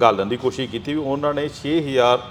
ਗਾਲਣ ਦੀ ਕੋਸ਼ਿਸ਼ ਕੀਤੀ ਵੀ ਉਹਨਾਂ ਨੇ 6000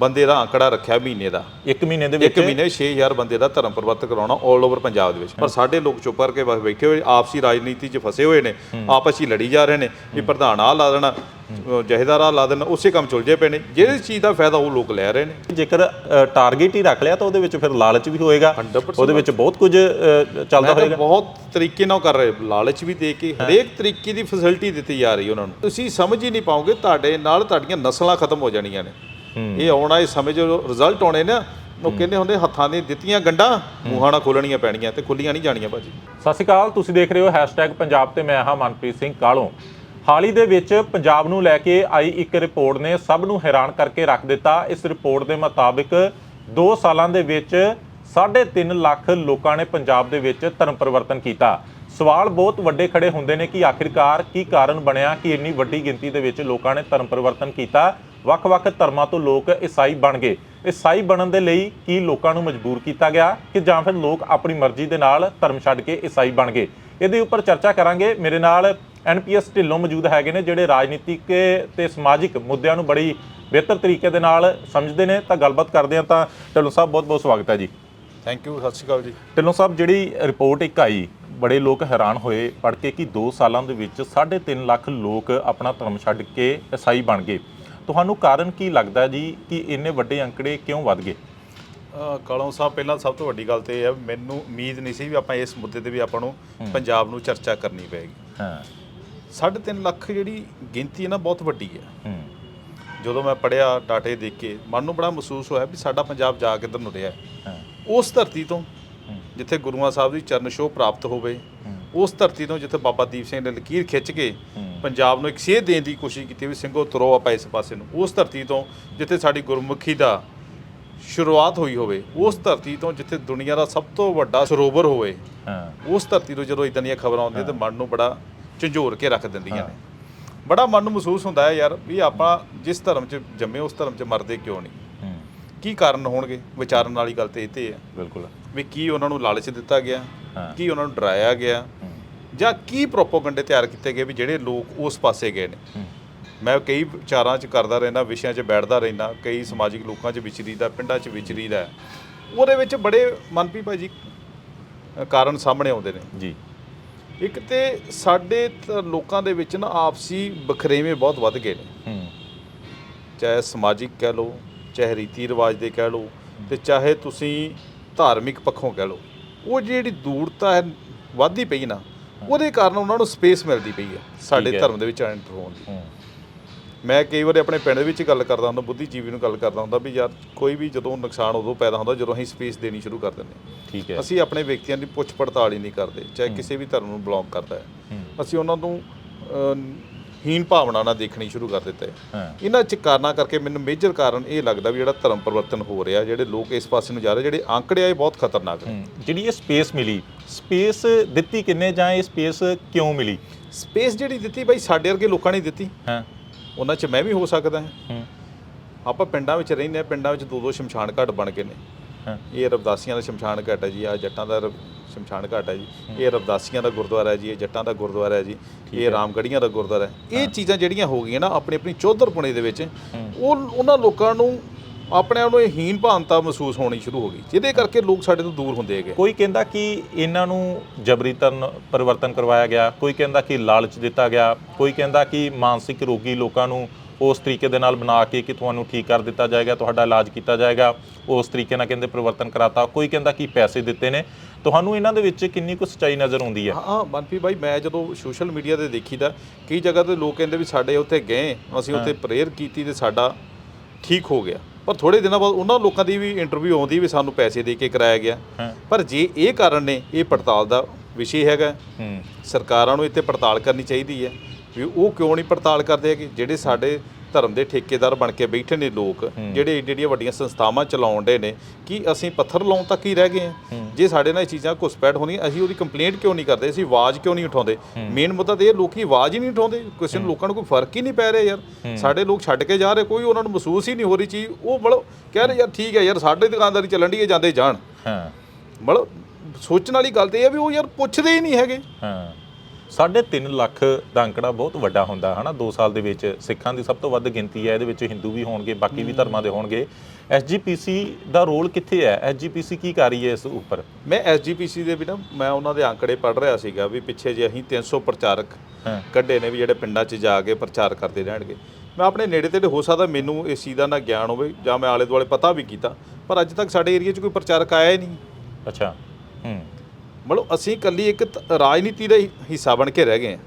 ਬੰਦੇ ਦਾ ਆંકੜਾ ਰੱਖਿਆ ਮਹੀਨੇ ਦਾ। ਇੱਕ ਮਹੀਨੇ ਦੇ ਇੱਕ ਵਿੱਚ ਮਹੀਨੇ 6000 ਬੰਦੇ ਦਾ ਧਰਮ ਪਰਿਵਰਤਨ ਕਰਾਉਣਾ 올 ਓਵਰ ਪੰਜਾਬ ਦੇ ਵਿੱਚ। ਪਰ ਸਾਡੇ ਲੋਕ ਚੁੱਪ ਕਰਕੇ ਬਸ ਬੈਠੇ ਹੋਏ ਆਪਸੀ ਰਾਜਨੀਤੀ 'ਚ ਫਸੇ ਹੋਏ ਨੇ ਆਪਸ 'ਚ ਹੀ ਲੜੀ ਜਾ ਰਹੇ ਨੇ ਵੀ ਪ੍ਰਧਾਨ ਆ ਲਾ ਦੇਣਾ ਅਹ ਜਥੇਦਾਰ ਆ ਲਾ ਦੇਣਾ ਉਸੇ ਕੰਮ ਚੁਲਝੇ ਪਏ ਨੇ। ਜਿਹੜੇ ਚੀਜ਼ ਦਾ ਫਾਇਦਾ ਉਹ ਲੋਕ ਲੈ ਰਹੇ ਨੇ। ਜੇਕਰ ਟਾਰਗੇਟ ਹੀ ਰੱਖ ਲਿਆ ਤਾਂ ਉਹਦੇ ਵਿੱਚ ਫਿਰ ਲਾਲਚ ਵੀ ਹੋਏਗਾ। 100% ਉਹਦੇ ਵਿੱਚ ਬਹੁਤ ਕੁਝ ਚੱਲਦਾ ਹੋਏਗਾ। ਬਹੁਤ ਤਰੀਕੇ ਨਾਲ ਕਰ ਰਹੇ ਲਾਲਚ ਵੀ ਦੇ ਕੇ ਹਰੇਕ ਤਰੀਕੇ ਦੀ ਫੈਸਿਲਿਟੀ ਦਿੱਤੀ ਜਾ ਰਹੀ ਉਹਨਾਂ ਨੂੰ। ਤੁਸੀਂ ਸਮਝ ਹੀ ਨਹੀਂ ਪਾਓਗੇ ਤੁਹਾਡੇ ਨਾਲ ਤੁਹਾਡੀਆਂ ਨਸਲਾਂ ਖਤਮ ਹੋ ਜਾਣੀਆਂ ਨੇ। ਇਹ ਆਉਣਾ ਇਹ ਸਮੇਂ ਜੋ ਰਿਜ਼ਲਟ ਆਉਣੇ ਨਾ, ਉਹ ਕਹਿੰਦੇ ਹੁੰਦੇ ਹੱਥਾਂ ਦੀਆਂ ਦਿੱਤੀਆਂ ਗੰਢਾਂ, ਮੂੰਹਾਂ ਨਾਲ ਖੋਲਣੀਆਂ ਪੈਣੀਆਂ ਤੇ ਖੁੱਲੀਆਂ ਨਹੀਂ ਜਾਣੀਆਂ ਭਾਜੀ। ਸਤਿ ਸ਼੍ਰੀ ਅਕਾਲ, ਤੁਸੀਂ ਦੇਖ ਰਹੇ ਹੋ ਪੰਜਾਬ ਤੇ ਮੈਂ ਹਾਂ ਮਨਪ੍ਰੀਤ ਸਿੰਘ ਕਾਲੋਂ। ਹਾਲ ਦੇ ਵਿੱਚ ਪੰਜਾਬ ਨੂੰ ਲੈ ਕੇ ਆਈ ਇੱਕ ਰਿਪੋਰਟ ਨੇ ਸਭ ਨੂੰ ਹੈਰਾਨ ਕਰਕੇ ਰੱਖ ਦਿੱਤਾ। ਇਸ ਰਿਪੋਰਟ ਦੇ ਮੁਤਾਬਿਕ 2 ਸਾਲਾਂ ਦੇ ਵਿੱਚ 3.5 ਲੱਖ ਲੋਕਾਂ ਨੇ ਪੰਜਾਬ ਦੇ ਵਿੱਚ ਧਰਮ ਪਰਿਵਰਤਨ ਕੀਤਾ। ਸਵਾਲ ਬਹੁਤ ਵੱਡੇ ਖੜੇ ਹੁੰਦੇ ਨੇ ਕਿ ਆਖਿਰਕਾਰ ਕੀ ਕਾਰਨ ਬਣਿਆ, ਕਿ ਇੰਨੀ ਵੱਡੀ ਗਿਣਤੀ ਦੇ ਵਿੱਚ ਲੋਕਾਂ ਨੇ ਧਰਮ ਪਰਿਵਰਤਨ ਕੀਤਾ। ਵੱਖ-ਵੱਖ ਧਰਮਾਂ ਤੋਂ ਲੋਕ ਈਸਾਈ ਬਣ ਗਏ। ਈਸਾਈ ਬਣਨ ਦੇ ਲਈ ਕੀ ਲੋਕਾਂ ਨੂੰ ਮਜਬੂਰ ਕੀਤਾ ਗਿਆ ਕਿ ਜਾਂ ਫਿਰ ਲੋਕ ਆਪਣੀ ਮਰਜ਼ੀ ਦੇ ਨਾਲ ਧਰਮ ਛੱਡ ਕੇ ਈਸਾਈ ਬਣ ਗਏ? ਇਹਦੇ ਉੱਪਰ ਚਰਚਾ ਕਰਾਂਗੇ। ਮੇਰੇ ਨਾਲ ਐਨਪੀਐਸ ਢਿੱਲੋਂ ਮੌਜੂਦ ਹੈਗੇ ਨੇ ਜਿਹੜੇ ਰਾਜਨੀਤਿਕ ਤੇ ਸਮਾਜਿਕ ਮੁੱਦਿਆਂ ਨੂੰ ਬੜੀ ਬਿਹਤਰ ਤਰੀਕੇ ਦੇ ਨਾਲ ਸਮਝਦੇ ਨੇ। ਤਾਂ ਗੱਲਬਾਤ ਕਰਦੇ ਹਾਂ ਤਾਂ ਢਿੱਲੋਂ ਸਾਹਿਬ ਬਹੁਤ-ਬਹੁਤ ਸਵਾਗਤ ਹੈ ਜੀ। ਥੈਂਕ ਯੂ ਸਤਿ ਸ਼੍ਰੀ ਅਕਾਲ ਜੀ। ਢਿੱਲੋਂ ਸਾਹਿਬ ਜਿਹੜੀ ਰਿਪੋਰਟ ਇੱਕ ਆਈ ਬੜੇ ਲੋਕ ਹੈਰਾਨ ਹੋਏ ਪੜ੍ਹ ਕੇ ਕਿ 2 ਸਾਲਾਂ ਦੇ ਵਿੱਚ 3.5 ਲੱਖ ਲੋਕ ਆਪਣਾ ਧਰਮ ਛੱਡ ਕੇ ਈਸਾਈ ਬਣ ਗਏ। ਤੁਹਾਨੂੰ ਕਾਰਨ ਕੀ ਲੱਗਦਾ ਜੀ ਕਿ ਇੰਨੇ ਵੱਡੇ ਅੰਕੜੇ ਕਿਉਂ ਵੱਧ ਗਏ? ਕਾਲੋਂ ਸਾਹਿਬ ਪਹਿਲਾਂ ਸਭ ਤੋਂ ਵੱਡੀ ਗੱਲ ਤੇ ਇਹ ਹੈ ਮੈਨੂੰ ਉਮੀਦ ਨਹੀਂ ਸੀ ਵੀ ਆਪਾਂ ਇਸ ਮੁੱਦੇ ਤੇ ਵੀ ਆਪਾਂ ਨੂੰ ਪੰਜਾਬ ਨੂੰ ਚਰਚਾ ਕਰਨੀ ਪਏਗੀ। ਹਾਂ। 3.5 ਲੱਖ ਜਿਹੜੀ ਗਿਣਤੀ ਹੈ ਨਾ ਬਹੁਤ ਵੱਡੀ ਹੈ। ਹੂੰ। ਜਦੋਂ ਮੈਂ ਪੜਿਆ ਡਾਟੇ ਦੇਖ ਕੇ ਮਨ ਨੂੰ ਬੜਾ ਮਹਿਸੂਸ ਹੋਇਆ ਵੀ ਸਾਡਾ ਪੰਜਾਬ ਜਾ ਕਿੱਧਰ ਨੂੰ ਰਿਹਾ ਹੈ। ਹਾਂ। ਉਸ ਧਰਤੀ ਤੋਂ ਜਿੱਥੇ ਗੁਰੂਆਂ ਸਾਹਿਬ ਦੀ ਚਰਨ ਛੋਹ ਪ੍ਰਾਪਤ ਹੋਵੇ ਉਸ ਧਰਤੀ ਤੋਂ ਜਿੱਥੇ ਬਾਬਾ ਦੀਪ ਸਿੰਘ ਨੇ ਲਕੀਰ ਖਿੱਚ ਕੇ ਪੰਜਾਬ ਨੂੰ ਇੱਕ ਸੇਧ ਦੇਣ ਦੀ ਕੋਸ਼ਿਸ਼ ਕੀਤੀ ਵੀ ਸਿੰਘੋ ਤੁਰੋ ਆਪਾਂ ਇਸ ਪਾਸੇ ਨੂੰ। ਉਸ ਧਰਤੀ ਤੋਂ ਜਿੱਥੇ ਸਾਡੀ ਗੁਰਮੁਖੀ ਦਾ ਸ਼ੁਰੂਆਤ ਹੋਈ ਹੋਵੇ ਉਸ ਧਰਤੀ ਤੋਂ ਜਿੱਥੇ ਦੁਨੀਆ ਦਾ ਸਭ ਤੋਂ ਵੱਡਾ ਸਰੋਵਰ ਹੋਵੇ ਹਾਂ। ਉਸ ਧਰਤੀ ਤੋਂ ਜਦੋਂ ਇਦਾਂ ਦੀਆਂ ਖਬਰਾਂ ਆਉਂਦੀਆਂ ਤੇ ਮਨ ਨੂੰ ਬੜਾ ਝੰਜੋਰ ਕੇ ਰੱਖ ਦਿੰਦੀਆਂ ਨੇ। ਬੜਾ ਮਨ ਨੂੰ ਮਹਿਸੂਸ ਹੁੰਦਾ ਹੈ ਯਾਰ ਵੀ ਆਪਾਂ ਜਿਸ ਧਰਮ 'ਚ ਜੰਮੇ ਉਸ ਧਰਮ 'ਚ ਮਰਦੇ ਕਿਉਂ ਨਹੀਂ? ਕੀ ਕਾਰਨ ਹੋਣਗੇ? ਵਿਚਾਰਨ ਵਾਲੀ ਗੱਲ ਤੇ ਇਹ ਤੇ ਹੈ। ਬਿਲਕੁਲ। ਵੀ ਕੀ ਉਹਨਾਂ ਨੂੰ ਲਾਲਚ ਦਿੱਤਾ ਗਿਆ। ਕੀ ਉਹਨਾਂ ਨੂੰ ਡਰਾਇਆ ਗਿਆ? ਜਾਂ ਕੀ ਪ੍ਰੋਪੋਗੰਡੇ ਤਿਆਰ ਕੀਤੇ ਗਏ ਵੀ ਜਿਹੜੇ ਲੋਕ ਉਸ ਪਾਸੇ ਗਏ ਨੇ? ਮੈਂ ਕਈ ਵਿਚਾਰਾਂ 'ਚ ਕਰਦਾ ਰਹਿਣਾ ਵਿਸ਼ਿਆਂ 'ਚ ਬੈਠਦਾ ਰਹਿਣਾ ਕਈ ਸਮਾਜਿਕ ਲੋਕਾਂ 'ਚ ਵਿਚਰੀਦਾ ਪਿੰਡਾਂ 'ਚ ਵਿਚਰੀਦਾ ਉਹਦੇ ਵਿੱਚ ਬੜੇ ਮਨਪੀ ਭਾਜੀ ਅ, ਕਾਰਨ ਸਾਹਮਣੇ ਆਉਂਦੇ ਨੇ। ਜੀ। ਇੱਕ ਤੇ ਸਾਡੇ ਲੋਕਾਂ ਦੇ ਵਿੱਚ ਨਾ ਆਪਸੀ ਬਖਰੇਵੇਂ ਬਹੁਤ ਵੱਧ ਗਏ ਨੇ। ਹੂੰ। ਚਾਹੇ ਸਮਾਜਿਕ ਕਹਿ ਲਓ ਚਾਹੇ ਰੀਤੀ ਰਿਵਾਜ ਦੇ ਕਹਿ ਲਓ ਤੇ ਚਾਹੇ ਤੁਸੀਂ ਧਾਰਮਿਕ ਪੱਖੋਂ ਕਹਿ ਲਓ। ਉਹ ਜਿਹੜੀ ਦੂਰਤਾ ਹੈ ਵੱਧਦੀ ਪਈ ਨਾ ਉਹਦੇ ਕਾਰਨ ਉਹਨਾਂ ਨੂੰ ਸਪੇਸ ਮਿਲਦੀ ਪਈ ਹੈ ਸਾਡੇ। ਧਰਮ ਦੇ ਵਿੱਚ ਐਂਟਰ ਹੋਣ ਦੀ। ਮੈਂ ਕਈ ਵਾਰੀ ਆਪਣੇ ਪਿੰਡ ਦੇ ਵਿੱਚ ਗੱਲ ਕਰਦਾ ਹੁੰਦਾ ਬੁੱਧੀਜੀਵੀ ਨੂੰ ਗੱਲ ਕਰਦਾ ਹੁੰਦਾ ਵੀ ਯਾਰ ਕੋਈ ਵੀ ਜਦੋਂ ਨੁਕਸਾਨ ਉਦੋਂ ਪੈਦਾ ਹੁੰਦਾ ਜਦੋਂ ਅਸੀਂ ਸਪੇਸ ਦੇਣੀ ਸ਼ੁਰੂ ਕਰ ਦਿੰਦੇ ਠੀਕ ਹੈ। ਅਸੀਂ ਆਪਣੇ ਵਿਅਕਤੀਆਂ ਦੀ ਪੁੱਛ ਪੜਤਾਲ ਹੀ ਨਹੀਂ ਕਰਦੇ ਚਾਹੇ ਕਿਸੇ ਵੀ ਧਰਮ ਨੂੰ ਬਿਲੋਂਗ ਕਰਦਾ ਹੂੰ। ਅਸੀਂ ਉਹਨਾਂ ਨੂੰ ਹੀਨ ਭਾਵਨਾ ਨਾਲ ਦੇਖਣੀ ਸ਼ੁਰੂ ਕਰ ਦਿੱਤਾ। ਹੈ। ਇਹਨਾਂ ਚ ਕਾਰਨਾਂ ਕਰਕੇ ਮੈਨੂੰ ਮੇਜਰ ਕਾਰਨ ਇਹ ਲੱਗਦਾ ਵੀ ਜਿਹੜਾ ਧਰਮ ਪਰਿਵਰਤਨ ਹੋ ਰਿਹਾ ਜਿਹੜੇ ਲੋਕ ਇਸ ਪਾਸੇ ਨੂੰ ਜਾ ਰਹੇ ਜਿਹੜੇ ਆંકੜੇ ਆ ਇਹ ਬਹੁਤ ਖਤਰਨਾਕ ਨੇ। ਜਿਹੜੀ ਇਹ ਸਪੇਸ ਮਿਲੀ ਸਪੇਸ ਦਿੱਤੀ ਕਿੰਨੇ ਜਾਂ ਇਹ ਸਪੇਸ ਕਿਉਂ ਮਿਲੀ? ਸਪੇਸ ਜਿਹੜੀ ਦਿੱਤੀ ਬਾਈ ਸਾਡੇ ਵਰਗੇ ਲੋਕਾਂ ਨੇ ਦਿੱਤੀ। ਹਾਂ। ਉਹਨਾਂ 'ਚ ਮੈਂ ਵੀ ਹੋ ਸਕਦਾ ਹਾਂ। ਆਪਾਂ ਪਿੰਡਾਂ ਵਿੱਚ ਰਹਿੰਦੇ ਆ ਪਿੰਡਾਂ ਵਿੱਚ ਦੋ ਦੋ ਸ਼ਮਸ਼ਾਨ ਘਾਟ ਬਣ ਗਏ ਨੇ। ਇਹ ਰਵਦਾਸੀਆਂ ਦਾ ਸ਼ਮਸ਼ਾਨ ਘਾਟ ਹੈ ਜੀ ਆ ਜੱਟਾਂ ਦਾ ਸ਼ਮਸ਼ਾਨ ਘਾਟ ਹੈ ਜੀ। ਇਹ ਰਵਦਾਸੀਆਂ ਦਾ ਗੁਰਦੁਆਰਾ ਹੈ ਜੀ ਇਹ ਜੱਟਾਂ ਦਾ ਗੁਰਦੁਆਰਾ ਹੈ ਜੀ ਇਹ ਰਾਮਗੜੀਆਂ ਦਾ ਗੁਰਦੁਆਰਾ ਹੈ। ਇਹ ਚੀਜ਼ਾਂ ਜਿਹੜੀਆਂ ਹੋ ਗਈਆਂ ਨਾ ਆਪਣੀ ਆਪਣੀ ਚੌਧਰਪੁਣੇ ਦੇ ਵਿੱਚ ਉਹ ਉਹਨਾਂ ਲੋਕਾਂ ਨੂੰ ਆਪਣੇ ਆਪ ਨੂੰ ਇਹ ਹੀਨ ਭਾਨਤਾ ਮਹਿਸੂਸ ਹੋਣੀ ਸ਼ੁਰੂ ਹੋ ਗਈ ਜਿਹਦੇ ਕਰਕੇ ਲੋਕ ਸਾਡੇ ਤੋਂ ਦੂਰ ਹੁੰਦੇ ਹੈਗੇ। ਕੋਈ ਕਹਿੰਦਾ ਕਿ ਇਹਨਾਂ ਨੂੰ ਜਬਰੀ ਤਰਨ ਪਰਿਵਰਤਨ ਕਰਵਾਇਆ ਗਿਆ ਕੋਈ ਕਹਿੰਦਾ ਕਿ ਲਾਲਚ ਦਿੱਤਾ ਗਿਆ ਕੋਈ ਕਹਿੰਦਾ ਕਿ ਮਾਨਸਿਕ ਰੋਗੀ ਲੋਕਾਂ ਨੂੰ ਉਸ ਤਰੀਕੇ ਦੇ ਨਾਲ ਬਣਾ ਕੇ ਕਿ ਤੁਹਾਨੂੰ ਠੀਕ ਕਰ ਦਿੱਤਾ ਜਾਏਗਾ ਤੁਹਾਡਾ ਇਲਾਜ ਕੀਤਾ ਜਾਏਗਾ ਉਸ ਤਰੀਕੇ ਨਾਲ ਕਹਿੰਦੇ ਪਰਿਵਰਤਨ ਕਰਾਤਾ। ਕੋਈ ਕਹਿੰਦਾ ਕਿ ਪੈਸੇ ਦਿੱਤੇ ਨੇ। ਤੁਹਾਨੂੰ ਇਹਨਾਂ ਦੇ ਵਿੱਚ ਕਿੰਨੀ ਕੁ ਸੱਚਾਈ ਨਜ਼ਰ ਆਉਂਦੀ ਹੈ? ਹਾਂ ਮਨਪ੍ਰੀਤ ਬਾਈ ਮੈਂ ਜਦੋਂ ਸੋਸ਼ਲ ਮੀਡੀਆ ਤੇ ਦੇਖੀਦਾ ਕਈ ਜਗ੍ਹਾ ਤੇ ਲੋਕ ਕਹਿੰਦੇ ਵੀ ਸਾਡੇ ਉੱਥੇ ਗਏ ਅਸੀਂ ਉੱਥੇ ਪ੍ਰੇਅਰ ਕੀਤੀ ਤੇ ਸਾਡਾ ਠੀਕ ਹੋ ਗਿਆ। ਪਰ ਥੋੜੇ ਦਿਨਾਂ ਬਾਅਦ ਉਹਨਾਂ ਲੋਕਾਂ ਦੀ ਵੀ ਇੰਟਰਵਿਊ ਆਉਂਦੀ ਵੀ ਸਾਨੂੰ ਪੈਸੇ ਦੇ ਕੇ ਕਰਾਇਆ ਗਿਆ। ਪਰ ਜੇ ਇਹ ਕਾਰਨ ਨੇ ਇਹ ਪੜਤਾਲ ਦਾ ਵਿਸ਼ੇ ਹੈਗਾ। ਸਰਕਾਰਾਂ ਨੂੰ ਇੱਥੇ ਪੜਤਾਲ ਕਰਨੀ ਚਾਹੀਦੀ ਹੈ। ਵੀ ਉਹ ਕਿਉਂ ਨਹੀਂ ਪੜਤਾਲ ਕਰਦੇ ਹੈਗੇ? ਜਿਹੜੇ ਸਾਡੇ ਧਰਮ ਦੇ ਠੇਕੇਦਾਰ ਬਣ ਕੇ ਬੈਠੇ ਨੇ ਲੋਕ ਜਿਹੜੇ ਏਡੀ ਏਡੀਆਂ ਵੱਡੀਆਂ ਸੰਸਥਾਵਾਂ ਚਲਾਉਣ ਦੇ ਨੇ ਕਿ ਅਸੀਂ ਪੱਥਰ ਲਾਉਣ ਤੱਕ ਹੀ ਰਹਿ ਗਏ ਹਾਂ? ਜੇ ਸਾਡੇ ਨਾਲ ਇਹ ਚੀਜ਼ਾਂ ਘੁਸਪੈਠ ਹੋਣੀਆਂ ਅਸੀਂ ਉਹਦੀ ਕੰਪਲੇਂਟ ਕਿਉਂ ਨਹੀਂ ਕਰਦੇ? ਅਸੀਂ ਆਵਾਜ਼ ਕਿਉਂ ਨਹੀਂ ਉਠਾਉਂਦੇ? ਮੇਨ ਮੁੱਦਾ ਤੇ ਇਹ ਲੋਕੀ ਆਵਾਜ਼ ਹੀ ਨਹੀਂ ਉਠਾਉਂਦੇ। ਕਿਸੇ ਨੂੰ ਲੋਕਾਂ ਨੂੰ ਕੋਈ ਫ਼ਰਕ ਹੀ ਨਹੀਂ ਪੈ ਰਿਹਾ ਯਾਰ। ਸਾਡੇ ਲੋਕ ਛੱਡ ਕੇ ਜਾ ਰਹੇ ਕੋਈ ਉਹਨਾਂ ਨੂੰ ਮਹਿਸੂਸ ਹੀ ਨਹੀਂ ਹੋ ਰਹੀ ਚੀਜ਼। ਉਹ ਮਤਲਬ ਕਹਿ ਰਹੇ ਯਾਰ ਠੀਕ ਹੈ ਯਾਰ ਸਾਡੇ ਦੁਕਾਨਦਾਰੀ ਚੱਲਣ ਦੀ ਜਾਂਦੇ ਜਾਣ। ਹਾਂ। ਮਤਲਬ ਸੋਚਣ ਵਾਲੀ ਗੱਲ ਤੇ ਇਹ ਵੀ ਉਹ ਯਾਰ ਪੁੱਛਦੇ ਹੀ ਨਹੀਂ ਹੈਗੇ। ਹਾਂ। 3.5 ਲੱਖ ਦਾ ਅੰਕੜਾ ਬਹੁਤ ਵੱਡਾ ਹੁੰਦਾ ਹਨਾ? 2 ਸਾਲ ਦੇ ਵਿੱਚ ਸਿੱਖਾਂ ਦੀ ਸਭ ਤੋਂ ਵੱਧ ਗਿਣਤੀ ਹੈ ਇਹਦੇ ਵਿੱਚ ਹਿੰਦੂ ਵੀ ਹੋਣਗੇ ਬਾਕੀ ਵੀ ਧਰਮਾਂ ਦੇ ਹੋਣਗੇ। ਐਸਜੀਪੀਸੀ ਦਾ ਰੋਲ ਕਿੱਥੇ ਹੈ? ਐਸਜੀਪੀਸੀ ਕੀ ਕਰ ਰਹੀ ਹੈ ਇਸ ਉੱਪਰ? ਮੈਂ ਐਸਜੀਪੀਸੀ ਦੇ ਵੀ ਨਾ ਮੈਂ ਉਹਨਾਂ ਦੇ ਅੰਕੜੇ ਪੜ੍ਹ ਰਿਹਾ ਸੀਗਾ ਵੀ ਪਿੱਛੇ ਜੇ ਅਸੀਂ 300 ਪ੍ਰਚਾਰਕ ਹਾਂ। ਕੱਢੇ ਨੇ ਵੀ ਜਿਹੜੇ ਪਿੰਡਾਂ 'ਚ ਜਾ ਕੇ ਪ੍ਰਚਾਰ ਕਰਦੇ ਰਹਿਣਗੇ। ਮੈਂ ਆਪਣੇ ਨੇੜੇ ਤੇੜੇ ਹੋ ਸਕਦਾ ਮੈਨੂੰ ਇਸ ਚੀਜ਼ ਦਾ ਨਾ ਗਿਆਨ ਹੋਵੇ ਜਾਂ ਮੈਂ ਆਲੇ ਦੁਆਲੇ ਪਤਾ ਵੀ ਕੀਤਾ ਪਰ ਅੱਜ ਤੱਕ ਸਾਡੇ ਏਰੀਆ 'ਚ ਕੋਈ ਪ੍ਰਚਾਰਕ ਆਇਆ ਹੀ ਨਹੀਂ। ਅੱਛਾ ਹੂੰ। ਮਤਲਬ ਅਸੀਂ ਇਕੱਲੀ ਇੱਕ ਤ- ਰਾਜਨੀਤੀ ਦਾ ਹੀ ਹਿੱਸਾ ਬਣ ਕੇ ਰਹਿ ਗਏ ਹਾਂ।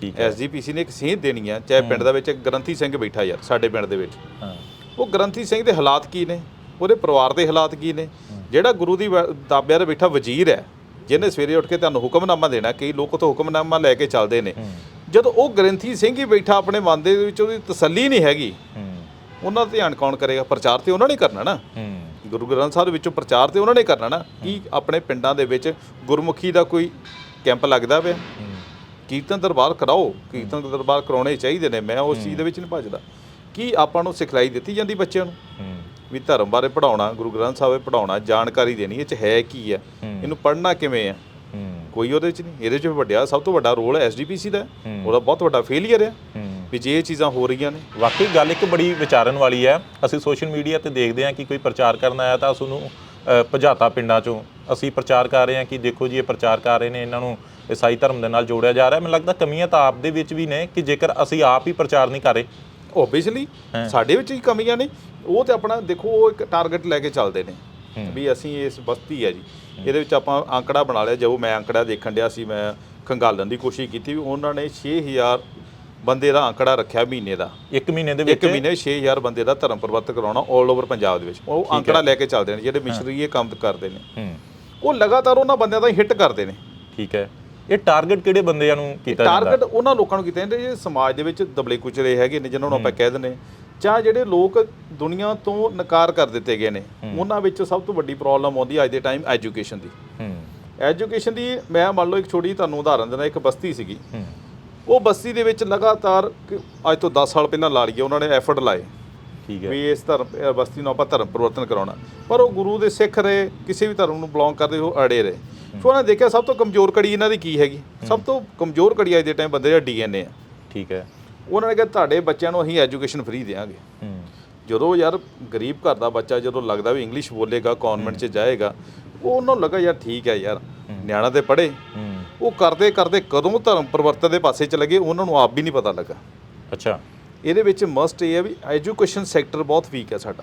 ਠੀਕ ਹੈ। ਐਸਜੀਪੀਸੀ ਨੇ ਇੱਕ ਸੇਧ ਦੇਣੀ ਆ ਚਾਹੇ ਪਿੰਡ ਦਾ ਵਿੱਚ ਇੱਕ ਗ੍ਰੰਥੀ ਸਿੰਘ ਬੈਠਾ ਯਾਰ ਸਾਡੇ ਪਿੰਡ ਦੇ ਵਿੱਚ। ਹਾਂ। ਉਹ ਗ੍ਰੰਥੀ ਸਿੰਘ ਦੇ ਹਾਲਾਤ ਕੀ ਨੇ? ਉਹਦੇ ਪਰਿਵਾਰ ਦੇ ਹਾਲਾਤ ਕੀ ਨੇ? ਜਿਹੜਾ ਗੁਰੂ ਦੀ ਵ- ਦਾਬਿਆਂ ਤੇ ਬੈਠਾ ਵਜ਼ੀਰ ਹੈ ਜਿਹਨੇ ਸਵੇਰੇ ਉੱਠ ਕੇ ਤੁਹਾਨੂੰ ਹੁਕਮਨਾਮਾ ਦੇਣਾ ਕਈ ਲੋਕ ਤੋਂ ਹੁਕਮਨਾਮਾ ਲੈ ਕੇ ਚੱਲਦੇ ਨੇ। ਜਦੋਂ ਉਹ ਗ੍ਰੰਥੀ ਸਿੰਘ ਹੀ ਬੈਠਾ ਆਪਣੇ ਮਨ ਦੇ ਵਿੱਚ ਉਹਦੀ ਤਸੱਲੀ ਨਹੀਂ ਹੈਗੀ ਹੂੰ। ਉਹਨਾਂ ਦਾ ਧਿਆਨ ਕੌਣ ਕਰੇਗਾ? ਪ੍ਰਚਾਰ ਤੇ ਉਹਨਾਂ ਨੇ ਕਰਨਾ ਨਾ। ਹੂੰ। ਗੁਰੂ ਗ੍ਰੰਥ ਸਾਹਿਬ ਦੇ ਵਿੱਚੋਂ ਪ੍ਰਚਾਰ ਤੇ ਉਹਨਾਂ ਨੇ ਕਰਨਾ ਨਾ ਕੀ ਆਪਣੇ ਪਿੰਡਾਂ ਦੇ ਵਿੱਚ ਗੁਰਮੁਖੀ ਦਾ ਕੋਈ ਕੈਂਪ ਲੱਗਦਾ ਪਿਆ? ਕੀਰਤਨ ਦਰਬਾਰ ਕਰਾਓ ਕੀਰਤਨ ਦਰਬਾਰ ਕਰਾਉਣੇ ਚਾਹੀਦੇ ਨੇ ਮੈਂ ਉਸ ਚੀਜ਼ ਦੇ ਵਿੱਚ ਨਹੀਂ ਭੱਜਦਾ। ਕੀ ਆਪਾਂ ਨੂੰ ਸਿਖਲਾਈ ਦਿੱਤੀ ਜਾਂਦੀ ਬੱਚਿਆਂ ਨੂੰ? ਵੀ ਧਰਮ ਬਾਰੇ ਪੜਾਉਣਾ ਗੁਰੂ ਗ੍ਰੰਥ ਸਾਹਿਬ ਬਾਰੇ ਪੜਾਉਣਾ ਜਾਣਕਾਰੀ ਦੇਣੀ ਇਹ ਚ ਹੈ ਕੀ ਹੈ? ਇਹਨੂੰ ਪੜ੍ਹਨਾ ਕਿਵੇਂ ਹੂੰ? ਕੋਈ ਉਹਦੇ ਚ ਨਹੀਂ ਇਹਦੇ ਚ ਵੱਡਿਆ ਸਭ ਤੋਂ ਵੱਡਾ ਰੋਲ ਐਸਡੀਪੀਸੀ ਦਾ ਹੈ। ਉਹਦਾ ਬਹੁਤ ਵੱਡਾ ਫੇਲਿਅਰ ਹੈ। ਹੂੰ। ਵੀ ਜੇ ਇਹ ਚੀਜ਼ਾਂ ਹੋ ਰਹੀਆਂ ਨੇ। ਵਾਕਈ ਗੱਲ ਇੱਕ ਬੜੀ ਵਿਚਾਰਨ ਵਾਲੀ ਹੈ। ਅਸੀਂ ਸੋਸ਼ਲ ਮੀਡੀਆ ਤੇ ਦੇਖਦੇ ਹਾਂ ਕਿ ਕੋਈ ਪ੍ਰਚਾਰ ਕਰਨ ਆਇਆ ਤਾਂ ਉਸ ਨੂੰ ਅ, ਭਜਾਤਾ ਪਿੰਡਾਂ ਚੋਂ। ਅਸੀਂ ਪ੍ਰਚਾਰ ਕਰ ਰਹੇ ਹਾਂ ਕਿ ਦੇਖੋ ਜੀ ਇਹ ਪ੍ਰਚਾਰ ਕਰ ਰਹੇ ਨੇ ਇਹਨਾਂ ਨੂੰ ਈਸਾਈ ਧਰਮ ਦੇ ਨਾਲ ਜੋੜਿਆ ਜਾ ਰਿਹਾ ਮੈਨੂੰ ਲੱਗਦਾ ਕਮੀਆਂ ਤਾਂ ਆਪ ਦੇ ਵਿੱਚ ਵੀ ਨੇ ਕਿ ਜੇਕਰ ਅਸੀਂ ਆਪ ਹੀ ਪ੍ਰਚਾਰ ਨਹੀਂ ਕਰ ਰਹੇ। ਓਬਵੀਅਸਲੀ ਸਾਡੇ ਵਿੱਚ ਹੀ ਕਮੀਆਂ ਨੇ। ਉਹ ਤੇ ਆਪਣਾ ਦੇਖੋ ਉਹ ਇੱਕ ਟਾਰਗੇਟ ਲੈ ਕੇ ਚੱਲਦੇ ਨੇ। ਵੀ ਅਸੀਂ ਇਸ ਬਸਤੀ ਹੈ ਜੀ। ਇਹਦੇ ਵਿੱਚ ਆਪਾਂ ਅੰਕੜਾ ਬਣਾ ਲਿਆ। ਜੋ ਮੈਂ ਅੰਕੜਾ ਦੇਖਣ ਡਿਆ ਸੀ ਮੈਂ ਖੰਗਾਲਣ ਦੀ ਕੋਸ਼ਿਸ਼ ਕੀਤੀ ਵੀ ਉਹਨਾਂ ਨੇ 6000 ਬੰਦੇ ਦਾ ਅੰਕੜਾ ਰੱਖਿਆ ਮਹੀਨੇ ਦਾ। ਇੱਕ ਮਹੀਨੇ ਦੇ ਇੱਕ ਵਿੱਚ ਮਹੀਨੇ 6000 ਬੰਦੇ ਦਾ ਧਰਮ ਪ੍ਰਵਰਤਕ ਕਰਾਉਣਾ 올 ਓਵਰ ਪੰਜਾਬ ਦੇ ਵਿੱਚ। ਉਹ ਅੰਕੜਾ ਲੈ ਕੇ ਚੱਲਦੇ ਨੇ ਜਿਹੜੇ ਮਿਸ਼ਨਰੀ ਇਹ ਕੰਮ ਕਰਦੇ ਨੇ। ਉਹ ਲਗਾਤਾਰ ਉਹਨਾਂ ਬੰਦਿਆਂ ਦਾ ਹਿੱਟ ਕਰਦੇ ਨੇ। ਠੀਕ ਹੈ। ਇਹ ਟਾਰਗੇਟ ਕਿਹੜੇ ਬੰਦਿਆਂ ਨੂੰ ਕੀਤਾ ਜਾਂਦਾ? ਟਾਰਗੇਟ ਉਹਨਾਂ ਲੋਕਾਂ ਨੂੰ ਕੀਤੇ ਜਾਂਦੇ। ਜਿਹੜੇ ਸਮਾਜ ਦੇ ਵਿੱਚ ਦਬਲੇ ਕੁਚਲੇ ਹੈਗੇ ਨੇ ਜਿਨ੍ਹਾਂ ਨੂੰ ਆਪਾਂ ਕਹਿ ਦਿੰਦੇ। ਜਾਂ ਜਿਹੜੇ ਲੋਕ ਦੁਨੀਆ ਤੋਂ ਨਕਾਰ ਕਰ ਦਿੱਤੇ ਗਏ ਨੇ ਉਹਨਾਂ ਵਿੱਚ ਸਭ ਤੋਂ ਵੱਡੀ ਪ੍ਰੋਬਲਮ ਆਉਂਦੀ ਅੱਜ ਦੇ ਟਾਈਮ ਐਜੂਕੇਸ਼ਨ ਦੀ। ਐਜੂਕੇਸ਼ਨ ਦੀ ਮੈਂ ਮੰਨ ਲਓ ਇੱਕ ਛੋਟੀ ਤੁਹਾਨੂੰ ਉਦਾਹਰਨ ਦਿੰਦਾ ਇੱਕ ਬਸਤੀ ਸੀਗੀ। ਉਹ ਬਸਤੀ ਦੇ ਵਿੱਚ ਲਗਾਤਾਰ ਅੱਜ ਤੋਂ 10 ਸਾਲ ਪਹਿਲਾਂ ਲਾ ਲਈਏ ਉਹਨਾਂ ਨੇ ਐਫਰਟ ਲਾਏ। ਠੀਕ ਹੈ। ਵੀ ਇਸ ਧਰਮ ਬਸਤੀ ਨੂੰ ਆਪਾਂ ਧਰਮ ਪਰਿਵਰਤਨ ਕਰਾਉਣਾ। ਪਰ ਉਹ ਗੁਰੂ ਦੇ ਸਿੱਖ ਰਹੇ ਕਿਸੇ ਵੀ ਧਰਮ ਨੂੰ ਬਿਲੋਂਗ ਕਰਦੇ ਉਹ ਅੜੇ ਰਹੇ। ਫਿਰ ਉਹਨਾਂ ਨੇ ਦੇਖਿਆ ਸਭ ਤੋਂ ਕਮਜ਼ੋਰ ਕੜੀ ਇਹਨਾਂ ਦੀ ਕੀ ਹੈਗੀ? ਸਭ ਤੋਂ ਕਮਜ਼ੋਰ ਕੜੀ ਅੱਜ ਦੇ ਟਾਈਮ ਬੰਦੇ ਦਾ ਡੀਐਨਏ ਆ। ਠੀਕ ਹੈ। ਉਹਨਾਂ ਨੇ ਕਿਹਾ ਤੁਹਾਡੇ ਬੱਚਿਆਂ ਨੂੰ ਅਸੀਂ ਐਜੂਕੇਸ਼ਨ ਫ੍ਰੀ ਦੇਵਾਂਗੇ ਜਦੋਂ ਯਾਰ ਗਰੀਬ ਘਰ ਦਾ ਬੱਚਾ ਜਦੋਂ ਲੱਗਦਾ ਵੀ ਇੰਗਲਿਸ਼ ਬੋਲੇਗਾ ਕਨਵੈਂਟ 'ਚ ਜਾਏਗਾ ਉਹ ਉਹਨਾਂ ਨੂੰ ਲੱਗਾ ਯਾਰ ਠੀਕ ਹੈ ਯਾਰ ਨਿਆਣਾ ਤੇ ਪੜ੍ਹੇ। ਹੂੰ। ਉਹ ਕਰਦੇ ਕਰਦੇ ਕਦੋਂ ਧਰਮ ਪਰਿਵਰਤਨ ਦੇ ਪਾਸੇ ਚਲੇ ਗਏ ਉਹਨਾਂ ਨੂੰ ਆਪ ਵੀ ਨਹੀਂ ਪਤਾ ਲੱਗਾ। ਅੱਛਾ। ਇਹਦੇ ਵਿੱਚ ਮਸਟ ਇਹ ਹੈ ਵੀ ਐਜੂਕੇਸ਼ਨ ਸੈਕਟਰ ਬਹੁਤ ਵੀਕ ਹੈ ਸਾਡਾ।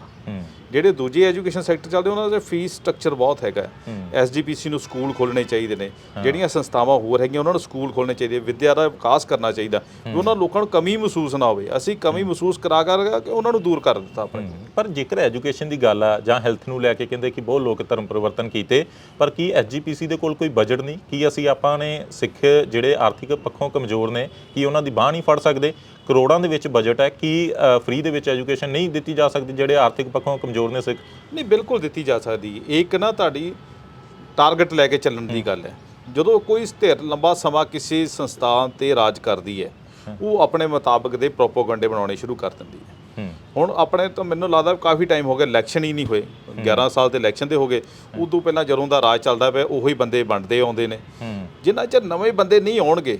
ਜਿਹੜੇ ਦੂਜੇ ਐਜੂਕੇਸ਼ਨ ਸੈਕਟਰ ਚੱਲਦੇ ਉਹਨਾਂ ਦਾ ਫੀਸ ਸਟਰਕਚਰ ਬਹੁਤ ਹੈਗਾ ਐਸਜੀਪੀਸੀ ਨੂੰ ਸਕੂਲ ਖੋਲਣੇ ਚਾਹੀਦੇ ਨੇ। ਜਿਹੜੀਆਂ ਸੰਸਥਾਵਾਂ ਹੋਰ ਹੈਗੀਆਂ ਉਹਨਾਂ ਨੂੰ ਸਕੂਲ ਖੋਲਣੇ ਚਾਹੀਦੇ ਵਿਦਿਆ ਦਾ ਵਿਕਾਸ ਕਰਨਾ ਚਾਹੀਦਾ। ਉਹਨਾਂ ਲੋਕਾਂ ਨੂੰ ਕਮੀ ਮਹਿਸੂਸ ਨਾ ਹੋਵੇ। ਅਸੀਂ ਕਮੀ ਮਹਿਸੂਸ ਕਰਾ ਕਰ ਕੇ ਉਹਨਾਂ ਨੂੰ ਦੂਰ ਕਰ ਦਿੱਤਾ ਆਪਣੇ। ਪਰ ਜੇਕਰ ਐਜੂਕੇਸ਼ਨ ਦੀ ਗੱਲ ਆ ਜਾਂ ਹੈਲਥ ਨੂੰ ਲੈ ਕੇ ਕਹਿੰਦੇ ਕਿ ਬਹੁਤ ਲੋਕ ਧਰਮ ਪਰਿਵਰਤਨ ਕੀਤੇ ਪਰ ਕੀ ਐਸਜੀਪੀਸੀ ਦੇ ਕੋਲ ਕੋਈ ਬਜਟ ਨਹੀਂ? ਕੀ ਅਸੀਂ ਆਪਾਂ ਨੇ ਸਿੱਖ ਜਿਹੜੇ ਆਰਥਿਕ ਪੱਖੋਂ ਕਮਜ਼ੋਰ ਨੇ ਕੀ ਉਹਨਾਂ ਦੀ ਬਾਹ ਨਹੀਂ ਫੜ ਸਕਦੇ? ਕਰੋੜਾਂ ਦੇ ਵਿੱਚ ਬਜਟ ਹੈ ਕੀ ਫ੍ਰੀ ਦੇ ਵਿੱਚ ਐਜੂਕੇਸ਼ਨ ਨਹੀਂ ਦਿੱਤੀ ਜਾ ਸਕਦੀ ਜਿਹੜੇ ਆਰਥਿਕ ਪੱਖੋਂ ਕਮਜ਼ੋਰ ਨੇ ਸਿੱਖ? ਨਹੀਂ ਬਿਲਕੁਲ ਦਿੱਤੀ ਜਾ ਸਕਦੀ। ਇੱਕ ਨਾ ਤੁਹਾਡੀ ਟਾਰਗੇਟ ਲੈ ਕੇ ਚੱਲਣ ਦੀ ਗੱਲ ਹੈ। ਜਦੋਂ ਕੋਈ ਸਥਿਰ ਲੰਬਾ ਸਮਾਂ ਕਿਸੇ ਸੰਸਥਾ ਤੇ ਰਾਜ ਕਰਦੀ ਹੈ ਉਹ ਆਪਣੇ ਮੁਤਾਬਕ ਦੇ ਪ੍ਰੋਪੋਗੰਡੇ ਬਣਾਉਣੇ ਸ਼ੁਰੂ ਕਰ ਦਿੰਦੀ ਹੈ। ਹੁਣ ਆਪਣੇ ਤਾਂ ਮੈਨੂੰ ਲੱਗਦਾ ਕਾਫੀ ਟਾਈਮ ਹੋ ਗਿਆ ਇਲੈਕਸ਼ਨ ਹੀ ਨਹੀਂ ਹੋਏ। 11 ਸਾਲ ਤੇ ਇਲੈਕਸ਼ਨ ਦੇ ਹੋ ਗਏ। ਉਦੋਂ ਪਹਿਲਾਂ ਜਦੋਂ ਦਾ ਰਾਜ ਚੱਲਦਾ ਪਿਆ ਉਹੀ ਬੰਦੇ ਬਣਦੇ ਆਉਂਦੇ ਨੇ। ਜਿੰਨਾ ਚਿਰ ਨਵੇਂ ਬੰਦੇ ਨਹੀਂ ਆਉਣਗੇ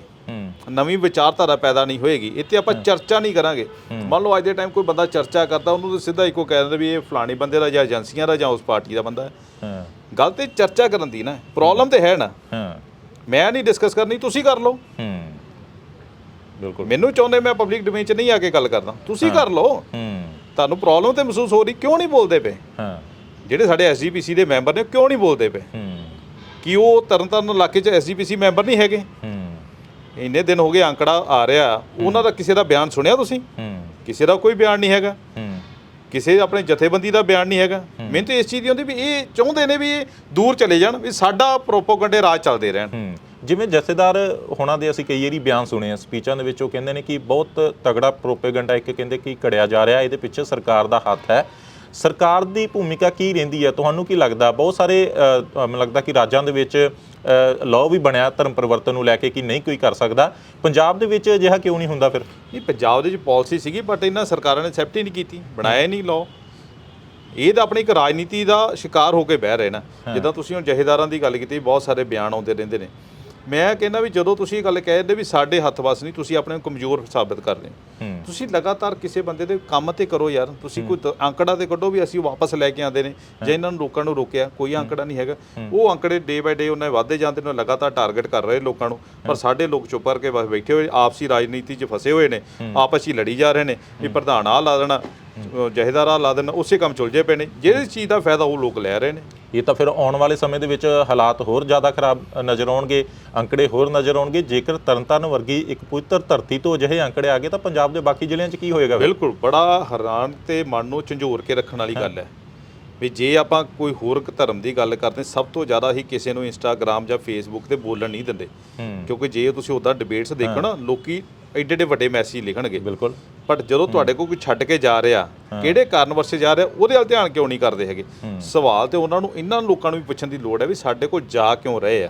ਨਵੀਂ ਵਿਚਾਰਧਾਰਾ ਪੈਦਾ ਨਹੀਂ ਹੋਏਗੀ ਇੱਥੇ ਆਪਾਂ ਚਰਚਾ ਨਹੀਂ ਕਰਾਂਗੇ। ਮੰਨ ਲਓ ਅੱਜ ਦੇ ਟਾਈਮ ਕੋਈ ਬੰਦਾ ਚਰਚਾ ਕਰਦਾ ਉਹਨੂੰ ਤਾਂ ਸਿੱਧਾ ਇੱਕੋ ਕਹਿ ਦਿੰਦੇ ਵੀ ਇਹ ਫਲਾਣੀ ਬੰਦੇ ਦਾ ਜਾਂ ਏਜੰਸੀਆਂ ਦਾ ਜਾਂ ਉਸ ਪਾਰਟੀ ਦਾ ਬੰਦਾ ਹੈ। ਗੱਲ ਤੇ ਚਰਚਾ ਕਰਨ ਦੀ ਨਾ ਪ੍ਰੋਬਲਮ ਤੇ ਹੈ ਨਾ। ਮੈਂ ਨਹੀਂ ਡਿਸਕਸ ਕਰਨੀ ਤੁਸੀਂ ਕਰ ਲਓ। ਬਿਲਕੁਲ। ਮੈਨੂੰ ਚਾਹੁੰਦੇ ਮੈਂ ਪਬਲਿਕ ਡੋਮੇਨ 'ਚ ਨਹੀਂ ਆ ਕੇ ਗੱਲ ਕਰਦਾ। ਤੁਸੀਂ ਕਰ ਲਓ। ਤੁਹਾਨੂੰ ਪ੍ਰੋਬਲਮ ਤੇ ਮਹਿਸੂਸ ਹੋ ਰਹੀ ਕਿਉਂ ਨਹੀਂ ਬੋਲਦੇ ਪਏ? ਹਾਂ। ਜਿਹੜੇ ਸਾਡੇ ਐਸਜੀਪੀਸੀ ਦੇ ਮੈਂਬਰ ਨੇ ਕਿਉਂ ਨਹੀਂ ਬੋਲਦੇ ਪਏ? ਹੂੰ। ਕਿ ਉਹ ਤਰਨਤਾਰਨ ਇਲਾਕੇ 'ਚ ਐਸਜੀਪੀਸੀ ਮੈਂਬਰ ਨਹੀਂ ਹੈਗੇ? ਇੰਨੇ ਦਿਨ ਹੋ ਗਏ ਅੰਕੜਾ ਆ ਰਿਹਾ ਉਹਨਾਂ ਦਾ ਕਿਸੇ ਦਾ ਬਿਆਨ ਸੁਣਿਆ ਤੁਸੀਂ? ਕਿਸੇ ਦਾ ਕੋਈ ਬਿਆਨ ਨਹੀਂ ਹੈਗਾ। ਕਿਸੇ ਆਪਣੇ ਜਥੇਬੰਦੀ ਦਾ ਬਿਆਨ ਨਹੀਂ ਹੈਗਾ। ਮੈਨੂੰ ਤਾਂ ਇਸ ਚੀਜ਼ ਦੀ ਹੁੰਦੀ ਵੀ ਇਹ ਚਾਹੁੰਦੇ ਨੇ ਵੀ ਇਹ ਦੂਰ ਚਲੇ ਜਾਣ ਵੀ ਸਾਡਾ ਪ੍ਰੋਪੋਗੰਡੇ ਰਾਜ ਚੱਲਦੇ ਰਹਿਣ। ਜਿਵੇਂ ਜਥੇਦਾਰ ਹੋਣਾ ਦੇ ਅਸੀਂ ਕਈ ਵਾਰੀ ਬਿਆਨ ਸੁਣੇ ਆ ਸਪੀਚਾਂ ਦੇ ਵਿੱਚ ਉਹ ਕਹਿੰਦੇ ਨੇ ਕਿ ਬਹੁਤ ਤਗੜਾ ਪ੍ਰੋਪੇਗੈਂਡਾ ਇੱਕ ਕਹਿੰਦੇ ਕਿ ਘੜਿਆ ਜਾ ਰਿਹਾ ਇਹਦੇ ਪਿੱਛੇ ਸਰਕਾਰ ਦਾ ਹੱਥ ਹੈ। ਸਰਕਾਰ ਦੀ ਭੂਮਿਕਾ ਕੀ ਰਹਿੰਦੀ ਹੈ? ਤੁਹਾਨੂੰ ਕੀ ਲੱਗਦਾ? ਬਹੁਤ ਸਾਰੇ ਮੈਨੂੰ ਲੱਗਦਾ ਕਿ ਰਾਜਾਂ ਦੇ ਵਿੱਚ ਲਾਅ ਵੀ ਬਣਿਆ ਧਰਮ ਪਰਿਵਰਤਨ ਨੂੰ ਲੈ ਕੇ ਕਿ ਨਹੀਂ ਕੋਈ ਕਰ ਸਕਦਾ। ਪੰਜਾਬ ਦੇ ਵਿੱਚ ਅਜਿਹਾ ਕਿਉਂ ਨਹੀਂ ਹੁੰਦਾ ਫਿਰ? ਨਹੀਂ ਪੰਜਾਬ ਦੇ ਵਿੱਚ ਪਾਲਿਸੀ ਸੀਗੀ ਬਟ ਇਹਨਾਂ ਸਰਕਾਰਾਂ ਨੇ ਐਕਸੈਪਟ ਹੀ ਨਹੀਂ ਕੀਤੀ। ਬਣਾਇਆ ਨਹੀਂ ਲਾਅ ਇਹ ਤਾਂ ਆਪਣੀ ਇੱਕ ਰਾਜਨੀਤੀ ਦਾ ਸ਼ਿਕਾਰ ਹੋ ਕੇ ਬਹਿ ਰਹੇ ਨਾ। ਜਿੱਦਾਂ ਤੁਸੀਂ ਹੁਣ ਜਹੇਦਾਰਾਂ ਦੀ ਗੱਲ ਕੀਤੀ ਬਹੁਤ ਸਾਰੇ ਬਿਆਨ ਆਉਂਦੇ ਰਹਿੰਦੇ ਨੇ। ਮੈਂ ਕਹਿੰਦਾ ਵੀ ਜਦੋਂ ਤੁਸੀਂ ਇਹ ਗੱਲ ਕਹਿੰਦੇ ਵੀ ਸਾਡੇ ਹੱਥ ਵਸ ਨਹੀਂ ਤੁਸੀਂ ਆਪਣੇ ਨੂੰ ਕਮਜ਼ੋਰ ਸਾਬਿਤ ਕਰ ਰਹੇ ਹੋ। ਤੁਸੀਂ ਲਗਾਤਾਰ ਕਿਸੇ ਬੰਦੇ ਦੇ ਕੰਮ ਤੇ ਕਰੋ ਯਾਰ। ਤੁਸੀਂ ਕੋਈ ਅੰਕੜਾ ਤੇ ਕੱਢੋ ਵੀ ਅਸੀਂ ਵਾਪਸ ਲੈ ਕੇ ਆਉਂਦੇ ਨੇ। ਜੇ ਇਹਨਾਂ ਨੂੰ ਰੋਕਣ ਨੂੰ ਰੋਕਿਆ ਕੋਈ ਅੰਕੜਾ ਨਹੀਂ ਹੈਗਾ। ਉਹ ਅੰਕੜੇ ਡੇ ਬਾਏ ਡੇ ਉਹਨਾਂ ਵਧਦੇ ਜਾਂਦੇ ਨੇ ਲਗਾਤਾਰ ਟਾਰਗੇਟ ਕਰ ਰਹੇ ਲੋਕਾਂ ਨੂੰ। ਪਰ ਸਾਡੇ ਲੋਕ ਚੁੱਪ ਕਰਕੇ ਬਸ ਬੈਠੇ ਹੋਏ ਆਪਸੀ ਰਾਜਨੀਤੀ 'ਚ ਫਸੇ ਹੋਏ ਨੇ। ਆਪਸ 'ਚ ਲੜੀ ਜਾ ਰਹੇ ਨੇ। ਵੀ ਪ੍ਰਧਾਨ ਆ ਲਾ ਦੇਣਾ। ਆਹ ਲਾ ਦੇਣਾ ਉਸੇ ਕੰਮ ਚੁਲਝੇ ਪਏ ਨੇ। ਜਿਹੜੀ ਚੀਜ਼ ਦਾ ਫਾਇਦਾ ਉਹ ਲੋਕ ਲੈ ਰਹੇ ਨੇ। ਇਹ ਤਾਂ ਫਿਰ ਆਉਣ ਵਾਲੇ ਸਮੇਂ ਦੇ ਵਿੱਚ ਹਾਲਾਤ ਹੋਰ ਜ਼ਿਆਦਾ ਖਰਾਬ ਨਜ਼ਰ ਆਉਣਗੇ ਅੰਕੜੇ ਹੋਰ ਨਜ਼ਰ ਆਉਣਗੇ। ਜੇਕਰ ਤਰਨਤਾਰਨ ਵਰਗੀ ਇੱਕ ਪਵਿੱਤਰ ਧਰਤੀ ਤੋਂ ਅਜਿਹੇ ਅੰਕੜੇ ਆ ਗਏ ਤਾਂ ਪੰਜਾਬ ਦੇ ਬਾਕੀ ਜ਼ਿਲ੍ਹਿਆਂ 'ਚ ਕੀ ਹੋਏਗਾ? ਬਿਲਕੁਲ ਬੜਾ ਹੈਰਾਨ ਤੇ ਮਨ ਨੂੰ ਝੰਜੋਰ ਕੇ ਰੱਖਣ ਵਾਲੀ ਗੱਲ ਹੈ ਵੀ ਜੇ ਆਪਾਂ ਕੋਈ ਹੋਰ ਧਰਮ ਦੀ ਗੱਲ ਕਰਦੇ ਸਭ ਤੋਂ ਜ਼ਿਆਦਾ ਹੀ ਕਿਸੇ ਨੂੰ ਇੰਸਟਾਗ੍ਰam ਜਾਂ ਫੇਸਬੁੱਕ ਤੇ ਬੋਲਣ ਨਹੀਂ ਦਿੰਦੇ। ਕਿਉਂਕਿ ਜੇ ਤੁਸੀਂ ਉਦਾਂ ਡਿਬੇਟਸ ਦੇਖੋ ਨਾ ਲੋਕੀ ਐਡੇ ਐਡੇ ਵੱਡੇ ਮੈਸੇਜ ਲਿਖਣਗੇ। ਬਿਲਕੁਲ। ਬਟ ਜਦੋਂ ਤੁਹਾਡੇ ਕੋਲ ਕੋਈ ਛੱਡ ਕੇ ਜਾ ਰਿਹਾ ਕਿਹੜੇ ਕਾਰਨ ਵਰਸੇ ਜਾ ਰਿਹਾ ਉਹਦੇ ਵੱਲ ਧਿਆਨ ਕਿਉਂ ਨਹੀਂ ਕਰਦੇ ਹੈਗੇ? ਸਵਾਲ ਤੇ ਉਹਨਾਂ ਨੂੰ ਇਹਨਾਂ ਲੋਕਾਂ ਨੂੰ ਵੀ ਪੁੱਛਣ ਦੀ ਲੋੜ ਹੈ ਵੀ ਸਾਡੇ ਕੋਲ ਜਾ ਕਿਉਂ ਰਹੇ ਆ।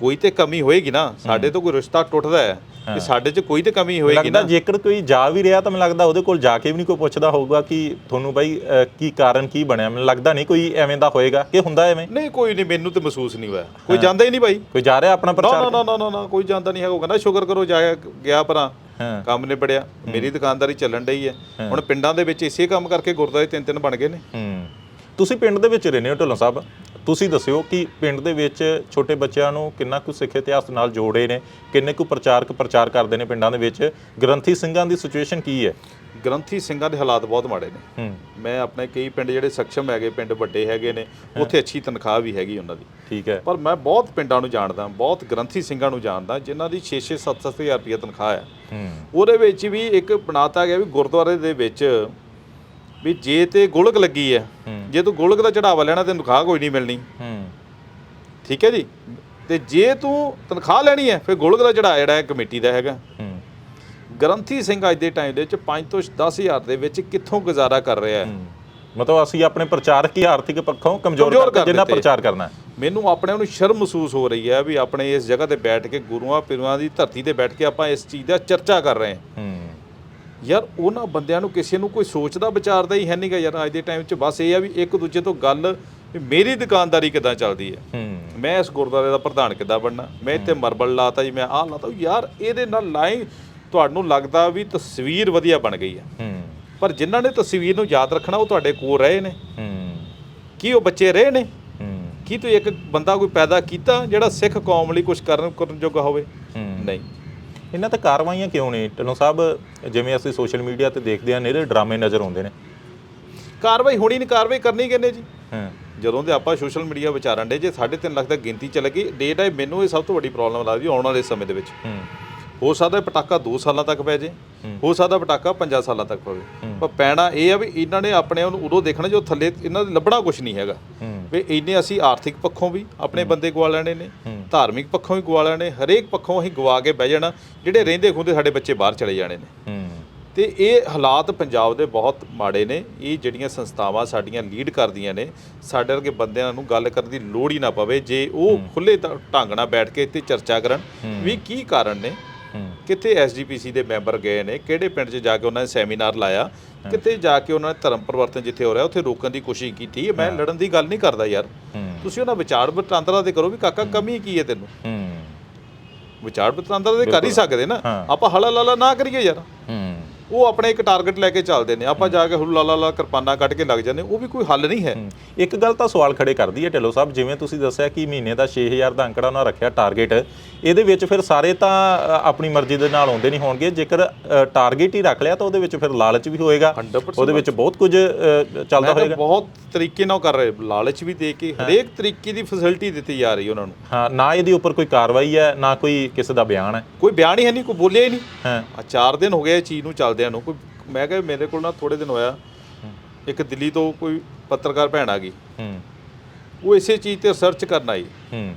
ਕੋਈ ਤੇ ਕਮੀ ਹੋਏਗੀ ਨਾ ਸਾਡੇ ਤੋਂ ਕੋਈ ਰਿਸ਼ਤਾ ਟੁੱਟਦਾ ਹੈ ਤੇ ਸਾਡੇ 'ਚ ਕੋਈ ਤੇ ਕਮੀ ਹੋਏਗੀ ਲੱਗਦਾ ਨਾ। ਜੇਕਰ ਕੋਈ ਜਾ ਵੀ ਰਿਹਾ ਤਾਂ ਮੈਨੂੰ ਲੱਗਦਾ ਉਹਦੇ ਕੋਲ ਜਾ ਕੇ ਵੀ ਨਹੀਂ ਕੋਈ ਪੁੱਛਦਾ ਹੋਊਗਾ ਕਿ ਤੁਹਾਨੂੰ ਬਾਈ ਅਹ, ਕੀ ਕਾਰਨ ਕੀ ਬਣਿਆ। ਮੈਨੂੰ ਲੱਗਦਾ ਨਹੀਂ ਕੋਈ ਐਵੇਂ ਦਾ ਹੋਏਗਾ ਕਿ ਹੁੰਦਾ ਐਵੇਂ। ਨਹੀਂ ਕੋਈ ਨਹੀਂ ਮੈਨੂੰ ਤੇ ਮਹਿਸੂਸ ਨਹੀਂ ਹੋਇਆ। ਕੋਈ ਜਾਂਦਾ ਹੀ ਨਹੀਂ ਭਾਈ ਕੋਈ ਜਾ ਰਿਹਾ ਆਪਣਾ ਨਾ ਪ੍ਰਚਾਰ ਨਾ ਨਾ ਨਾ ਨਾ ਕੋਈ ਜਾਂਦਾ ਨਹੀਂ ਹੈਗਾ। ਉਹ ਕਹਿੰਦਾ ਸ਼ੁਕਰ ਕਰੋ ਜਾਇਆ ਗਿਆ ਭਰਾ। ਹਾਂ। ਕੰਮ ਨਿਬੜਿਆ। ਮੇਰੀ ਦੁਕਾਨਦਾਰੀ ਚੱਲਣ ਡਈ ਹੈ। ਹੁਣ ਪਿੰਡਾਂ ਦੇ ਵਿੱਚ ਇਸੇ ਕੰਮ ਕਰਕੇ ਗੁਰਦੁਆਰੇ ਤਿੰਨ ਤਿੰਨ ਬਣ ਗਏ ਨੇ। ਹੂੰ। ਤੁਸੀਂ ਪਿੰਡ ਦੇ ਵਿੱਚ ਰਹਿੰਦੇ ਹੋ ਢਿੱਲੋਂ ਸਾਹਿਬ? ਤੁਸੀਂ ਦੱਸਿਓ ਕਿ ਪਿੰਡ ਦੇ ਵਿੱਚ ਛੋਟੇ ਬੱਚਿਆਂ ਨੂੰ ਕਿੰਨਾ ਕੁ ਸਿੱਖ ਇਤਿਹਾਸ ਨਾਲ ਜੋੜੇ ਨੇ ਕਿੰਨੇ ਕੁ ਪ੍ਰਚਾਰਕ ਪ੍ਰਚਾਰ ਕਰਦੇ ਨੇ ਪਿੰਡਾਂ ਦੇ ਵਿੱਚ? ਗ੍ਰੰਥੀ ਸਿੰਘਾਂ ਦੀ ਸਿਚੁਏਸ਼ਨ ਕੀ ਹੈ? ਗ੍ਰੰਥੀ ਸਿੰਘਾਂ ਦੇ ਹਾਲਾਤ ਬਹੁਤ ਮਾੜੇ ਨੇ। ਮੈਂ ਆਪਣੇ ਕਈ ਪਿੰਡ ਜਿਹੜੇ ਸક્ષਮ ਹੈਗੇ ਪਿੰਡ ਵੱਡੇ ਹੈਗੇ ਨੇ ਉੱਥੇ ਅੱਛੀ ਤਨਖਾਹ ਵੀ ਹੈਗੀ ਉਹਨਾਂ ਦੀ। ਠੀਕ ਹੈ। ਪਰ ਮੈਂ ਬਹੁਤ ਪਿੰਡਾਂ ਨੂੰ ਜਾਣਦਾ ਬਹੁਤ ਗ੍ਰੰਥੀ ਸਿੰਘਾਂ ਨੂੰ ਜਾਣਦਾ ਜਿਨ੍ਹਾਂ ਦੀ 6-6 7-7 ਹਜ਼ਾਰ ਰੁਪਏ ਤਨਖਾਹ ਹੂੰ। ਉਹਦੇ ਵਿੱਚ ਵੀ ਇੱਕ ਬਣਾਤਾ ਗਿਆ ਵੀ ਗੁਰਦੁਆਰੇ ਦੇ ਵਿੱਚ ਵੀ ਜੇ ਤੇ ਗੁਲਕ ਲੱਗੀ ਹੈ। ਜੇ ਤੂੰ ਗੁਲਕ ਦਾ ਚੜਾਵਾ ਲੈਣਾ ਤੇ ਤਨਖਾਹ ਕੋਈ ਨਹੀਂ ਮਿਲਣੀ। ਹੂੰ। ਠੀਕ ਹੈ ਜੀ? ਤੇ ਜੇ ਤੂੰ ਤਨਖਾਹ ਲੈਣੀ ਹੈ ਫਿਰ ਗੁਲਕ ਦਾ ਚੜਾ ਜਿਹੜਾ ਹੈ ਕਮੇਟੀ ਦਾ ਹੈਗਾ। ਹੂੰ। ਗ੍ਰੰਥੀ ਸਿੰਘ ਅੱਜ ਦੇ ਟਾਈਮ ਦੇ ਵਿੱਚ 5 ਤੋਂ 10 ਹਜ਼ਾਰ ਦੇ ਵਿੱਚ ਕਿੱਥੋਂ ਗੁਜ਼ਾਰਾ ਕਰ ਰਿਹਾ ਹੈ। ਮਤਲਬ ਅਸੀਂ ਆਪਣੇ ਪ੍ਰਚਾਰਕ ਹੀ ਆਰਥਿਕ ਪੱਖੋਂ ਕਮਜ਼ੋਰ ਕਮਜ਼ੋਰ ਕਰਕੇ ਕਰ ਜਿੰਨਾ। ਪ੍ਰਚਾਰ ਕਰਨਾ। ਮੈਨੂੰ ਆਪਣੇ ਨੂੰ ਸ਼ਰਮ ਮਹਿਸੂਸ ਹੋ ਰਹੀ ਹੈ ਵੀ ਆਪਣੇ ਇਸ ਜਗ੍ਹਾ ਤੇ ਬੈਠ ਕੇ ਗੁਰੂਆਂ ਪੀਰਾਂ ਦੀ ਧਰਤੀ ਤੇ ਬੈਠ ਕੇ ਆਪਾਂ ਇਸ ਚੀਜ਼ ਦਾ ਚਰਚਾ ਕਰ ਰਹੇ ਹੂੰ। ਯਾਰ ਉਹਨਾਂ ਬੰਦਿਆਂ ਨੂੰ ਕਿਸੇ ਨੂੰ ਕੋਈ ਸੋਚਦਾ ਵਿਚਾਰਦਾ ਹੀ ਹੈ ਨਹੀਂਗਾ ਯਾਰ ਅੱਜ ਦੇ ਟਾਈਮ 'ਚ ਬਸ ਇਹ ਆ ਵੀ ਇੱਕ ਦੂਜੇ ਤੋਂ ਗੱਲ ਮੇਰੀ ਦੁਕਾਨਦਾਰੀ ਕਿਦਾਂ ਚੱਲਦੀ ਹੈ। ਮੈਂ ਇਸ ਗੁਰਦੁਆਰੇ ਦਾ ਪ੍ਰਧਾਨ ਕਿੱਦਾਂ ਬਣਨਾ? ਮੈਂ ਇੱਥੇ ਮਰਬਲ ਲਾਤਾ ਜੀ ਮੈਂ ਆਹ ਲਾਤਾ। ਯਾਰ ਇਹਦੇ ਨਾਲ ਲਾਈ ਤੁਹਾਨੂੰ ਲੱਗਦਾ ਵੀ ਤਸਵੀਰ ਵਧੀਆ ਬਣ ਗਈ ਹੈ। ਪਰ ਜਿਨ੍ਹਾਂ ਨੇ ਤਸਵੀਰ ਨੂੰ ਯਾਦ ਰੱਖਣਾ ਉਹ ਤੁਹਾਡੇ ਕੋਲ ਰਹੇ ਨੇ। ਕੀ ਉਹ ਬੱਚੇ ਰਹੇ ਨੇ? ਕੀ ਤੂੰ ਇੱਕ ਬੰਦਾ ਕੋਈ ਪੈਦਾ ਕੀਤਾ ਜਿਹੜਾ ਸਿੱਖ ਕੌਮ ਲਈ ਕੁਝ ਕਰਨ ਕਰਨ ਜੋਗਾ ਹੋਵੇ? ਨਹੀਂ। ਇਹਨਾਂ ਤੇ ਕਾਰਵਾਈਆਂ ਕਿਉਂ ਨਹੀਂ ਢਿੱਲੋਂ ਸਾਹਿਬ ਜਿਵੇਂ ਅਸੀਂ ਸੋਸ਼ਲ ਮੀਡੀਆ ਤੇ ਦੇਖਦੇ ਹਾਂ ਨੇਰੇ ਡਰਾਮੇ ਨਜ਼ਰ ਆਉਂਦੇ ਨੇ। ਕਾਰਵਾਈ ਹੋਣੀ ਨਹੀਂ ਕਾਰਵਾਈ ਕਰਨੀ ਕਿੰਨੇ ਜੀ? ਹਾਂ। ਜਦੋਂ ਦੇ ਆਪਾਂ ਸੋਸ਼ਲ ਮੀਡੀਆ ਵਿਚਾਰਨ ਦੇ ਜੇ 3.5 ਲੱਖ ਤੱਕ ਗਿਣਤੀ ਚੱਲ ਗਈ ਡੇਟ ਹੈ ਮੈਨੂੰ ਇਹ ਸਭ ਤੋਂ ਵੱਡੀ ਪ੍ਰੋਬਲਮ ਲੱਗਦੀ ਆਉਣ ਵਾਲੇ ਸਮੇਂ ਦੇ ਵਿੱਚ। ਹੂੰ। ਹੋ ਸਕਦਾ ਪਟਾਕਾ 2 ਸਾਲਾਂ ਤੱਕ ਪੈ ਜੇ ਹੋ। ਸਕਦਾ ਪਟਾਕਾ 5 ਸਾਲਾਂ ਤੱਕ ਪਵੇ। ਪਰ ਪੈਣਾ ਇਹ ਆ ਵੀ ਇਹਨਾਂ ਨੇ ਆਪਣੇ ਉਹਨੂੰ ਉਦੋਂ ਦੇਖਣਾ ਜੋ ਥੱਲੇ ਇਹਨਾਂ ਦੇ ਲੱਭਣਾ ਕੁਝ ਨਹੀਂ ਹੈਗਾ। ਵੀ ਇੰਨੇ ਅਸੀਂ ਆਰਥਿਕ ਪੱਖੋਂ ਵੀ ਆਪਣੇ ਬੰਦੇ ਗਵਾ ਲੈਣੇ ਨੇ ਧਾਰਮਿਕ ਪੱਖੋਂ ਵੀ ਗਵਾ ਲੈਣੇ ਹਰੇਕ ਪੱਖੋਂ ਅਸੀਂ ਗਵਾ ਕੇ ਬਹਿ ਜਾਣਾ ਜਿਹੜੇ ਰਹਿੰਦੇ ਖੁੰਦੇ ਸਾਡੇ ਬੱਚੇ ਬਾਹਰ ਚਲੇ ਜਾਣੇ ਨੇ। ਤੇ ਇਹ ਹਾਲਾਤ ਪੰਜਾਬ ਦੇ ਬਹੁਤ ਮਾੜੇ ਨੇ ਇਹ ਜਿਹੜੀਆਂ ਸੰਸਥਾਵਾਂ ਸਾਡੀਆਂ ਲੀਡ ਕਰਦੀਆਂ ਨੇ ਸਾਡੇ ਵਰਗੇ ਬੰਦਿਆਂ ਨੂੰ ਗੱਲ ਕਰਨ ਦੀ ਲੋੜ ਹੀ ਨਾ ਪਵੇ ਜੇ ਉਹ ਖੁੱਲੇ ਢੰਗ ਨਾਲ ਬੈਠ ਕੇ ਇੱਥੇ ਚਰਚਾ ਕਰਨ ਵੀ ਕੀ ਕਾਰਨ ਨੇ ਕਿੱਥੇ ਐਸਜੀਪੀਸੀ ਦੇ ਮੈਂਬਰ ਗਏ ਨੇ ਕਿਹੜੇ ਪਿੰਡ 'ਚ ਜਾ ਕੇ ਉਹਨਾਂ ਨੇ ਸੈਮੀਨਾਰ ਲਾਇਆ ਕਿੱਥੇ ਜਾ ਕੇ ਉਹਨਾਂ ਨੇ ਧਰਮ ਪਰਿਵਰਤਨ ਜਿੱਥੇ ਹੋ ਰਿਹਾ ਉੱਥੇ ਰੋਕਣ ਦੀ ਕੋਸ਼ਿਸ਼ ਕੀਤੀ। ਮੈਂ ਲੜਨ ਦੀ ਗੱਲ ਨਹੀਂ ਕਰਦਾ ਯਾਰ। ਤੁਸੀਂ ਉਹਨਾਂ ਵਿਚਾਰ ਵਟਾਂਦਰਾ ਦੇ ਕਰੋ ਵੀ ਕਾਕਾ ਕਮੀ ਕੀ ਹੈ ਤੈਨੂੰ? ਵਿਚਾਰ ਵਟਾਂਦਰਾ ਦੇ ਕਰ ਹੀ ਸਕਦੇ ਨਾ। ਆਪਾਂ ਹਲਾ ਲਾਲਾ ਨਾ ਕਰੀਏ ਯਾਰ। ਉਹ ਆਪਣੇ ਇੱਕ ਟਾਰਗੇਟ ਲੈ ਕੇ ਚੱਲਦੇ ਨੇ। ਆਪਾਂ ਜਾ ਕੇ ਹੁੱਲਾ ਲਾਲਾ ਕਿਰਪਾਨਾਂ ਕੱਢ ਕੇ ਲੱਗ ਜਾਂਦੇ ਉਹ ਵੀ ਕੋਈ ਹੱਲ ਨਹੀਂ ਹੈ। ਇੱਕ ਗੱਲ ਤਾਂ ਸਵਾਲ ਖੜੇ ਕਰਦੀ ਹੈ ਢਿੱਲੋਂ ਸਾਹਿਬ ਜਿਵੇਂ ਤੁਸੀਂ ਦੱਸਿਆ ਕਿ ਮਹੀਨੇ ਦਾ 6000 ਦਾ ਅੰਕੜਾ ਉਹਨਾਂ ਰੱਖਿਆ ਟਾਰਗੇਟ ਇਹਦੇ ਵਿੱਚ ਫਿਰ ਸਾਰੇ ਤਾਂ ਆਪਣੀ ਮਰਜ਼ੀ ਦੇ ਨਾਲ ਆਉਂਦੇ ਨਹੀਂ ਹੋਣਗੇ। ਜੇਕਰ ਟਾਰਗੇਟ ਹੀ ਰੱਖ ਲਿਆ ਤਾਂ ਉਹਦੇ ਵਿੱਚ ਫਿਰ ਲਾਲਚ ਵੀ ਹੋਏਗਾ। 100% ਉਹਦੇ ਵਿੱਚ ਬਹੁਤ ਕੁਝ ਚੱਲਦਾ ਹੋਏਗਾ। ਬਹੁਤ ਤਰੀਕੇ ਨਾਲ ਕਰ ਰਹੇ ਲਾਲਚ ਵੀ ਦੇ ਕੇ ਹਰੇਕ ਤਰੀਕੇ ਦੀ ਫੈਸਿਲਿਟੀ ਦਿੱਤੀ ਜਾ ਰਹੀ ਉਹਨਾਂ ਨੂੰ। ਹਾਂ ਨਾ ਇਹਦੇ ਉੱਪਰ ਕੋਈ ਕਾਰਵਾਈ ਹੈ ਨਾ ਕੋਈ ਕਿਸੇ ਦਾ ਬਿਆਨ ਹੈ। ਕੋਈ ਬਿਆਨ ਹੀ ਹੈ ਨਹੀਂ ਕੋਈ ਬੋਲਿਆ ਹੀ ਨਹੀਂ। ਹਾਂ। ਆ ਚਾਰ ਦਿਨ ਹੋ ਗਏ ਇਹ ਚੀਜ਼ ਨੂੰ ਚੱਲਦਿਆਂ ਨੂੰ ਕੋਈ ਮੈਂ ਕਿਹਾ ਮੇਰੇ ਕੋਲ ਨਾ ਥੋੜੇ ਦਿਨ ਹੋਇਆ ਇੱਕ ਦਿੱਲੀ ਤੋਂ ਕੋਈ ਪੱਤਰਕਾਰ ਭੈਣ ਆ ਗਈ। ਹੂੰ। ਉਹ ਇਸੇ ਚੀਜ਼ ਤੇ ਰਿਸਰਚ ਕਰਨ ਆਈ। ਹੂੰ।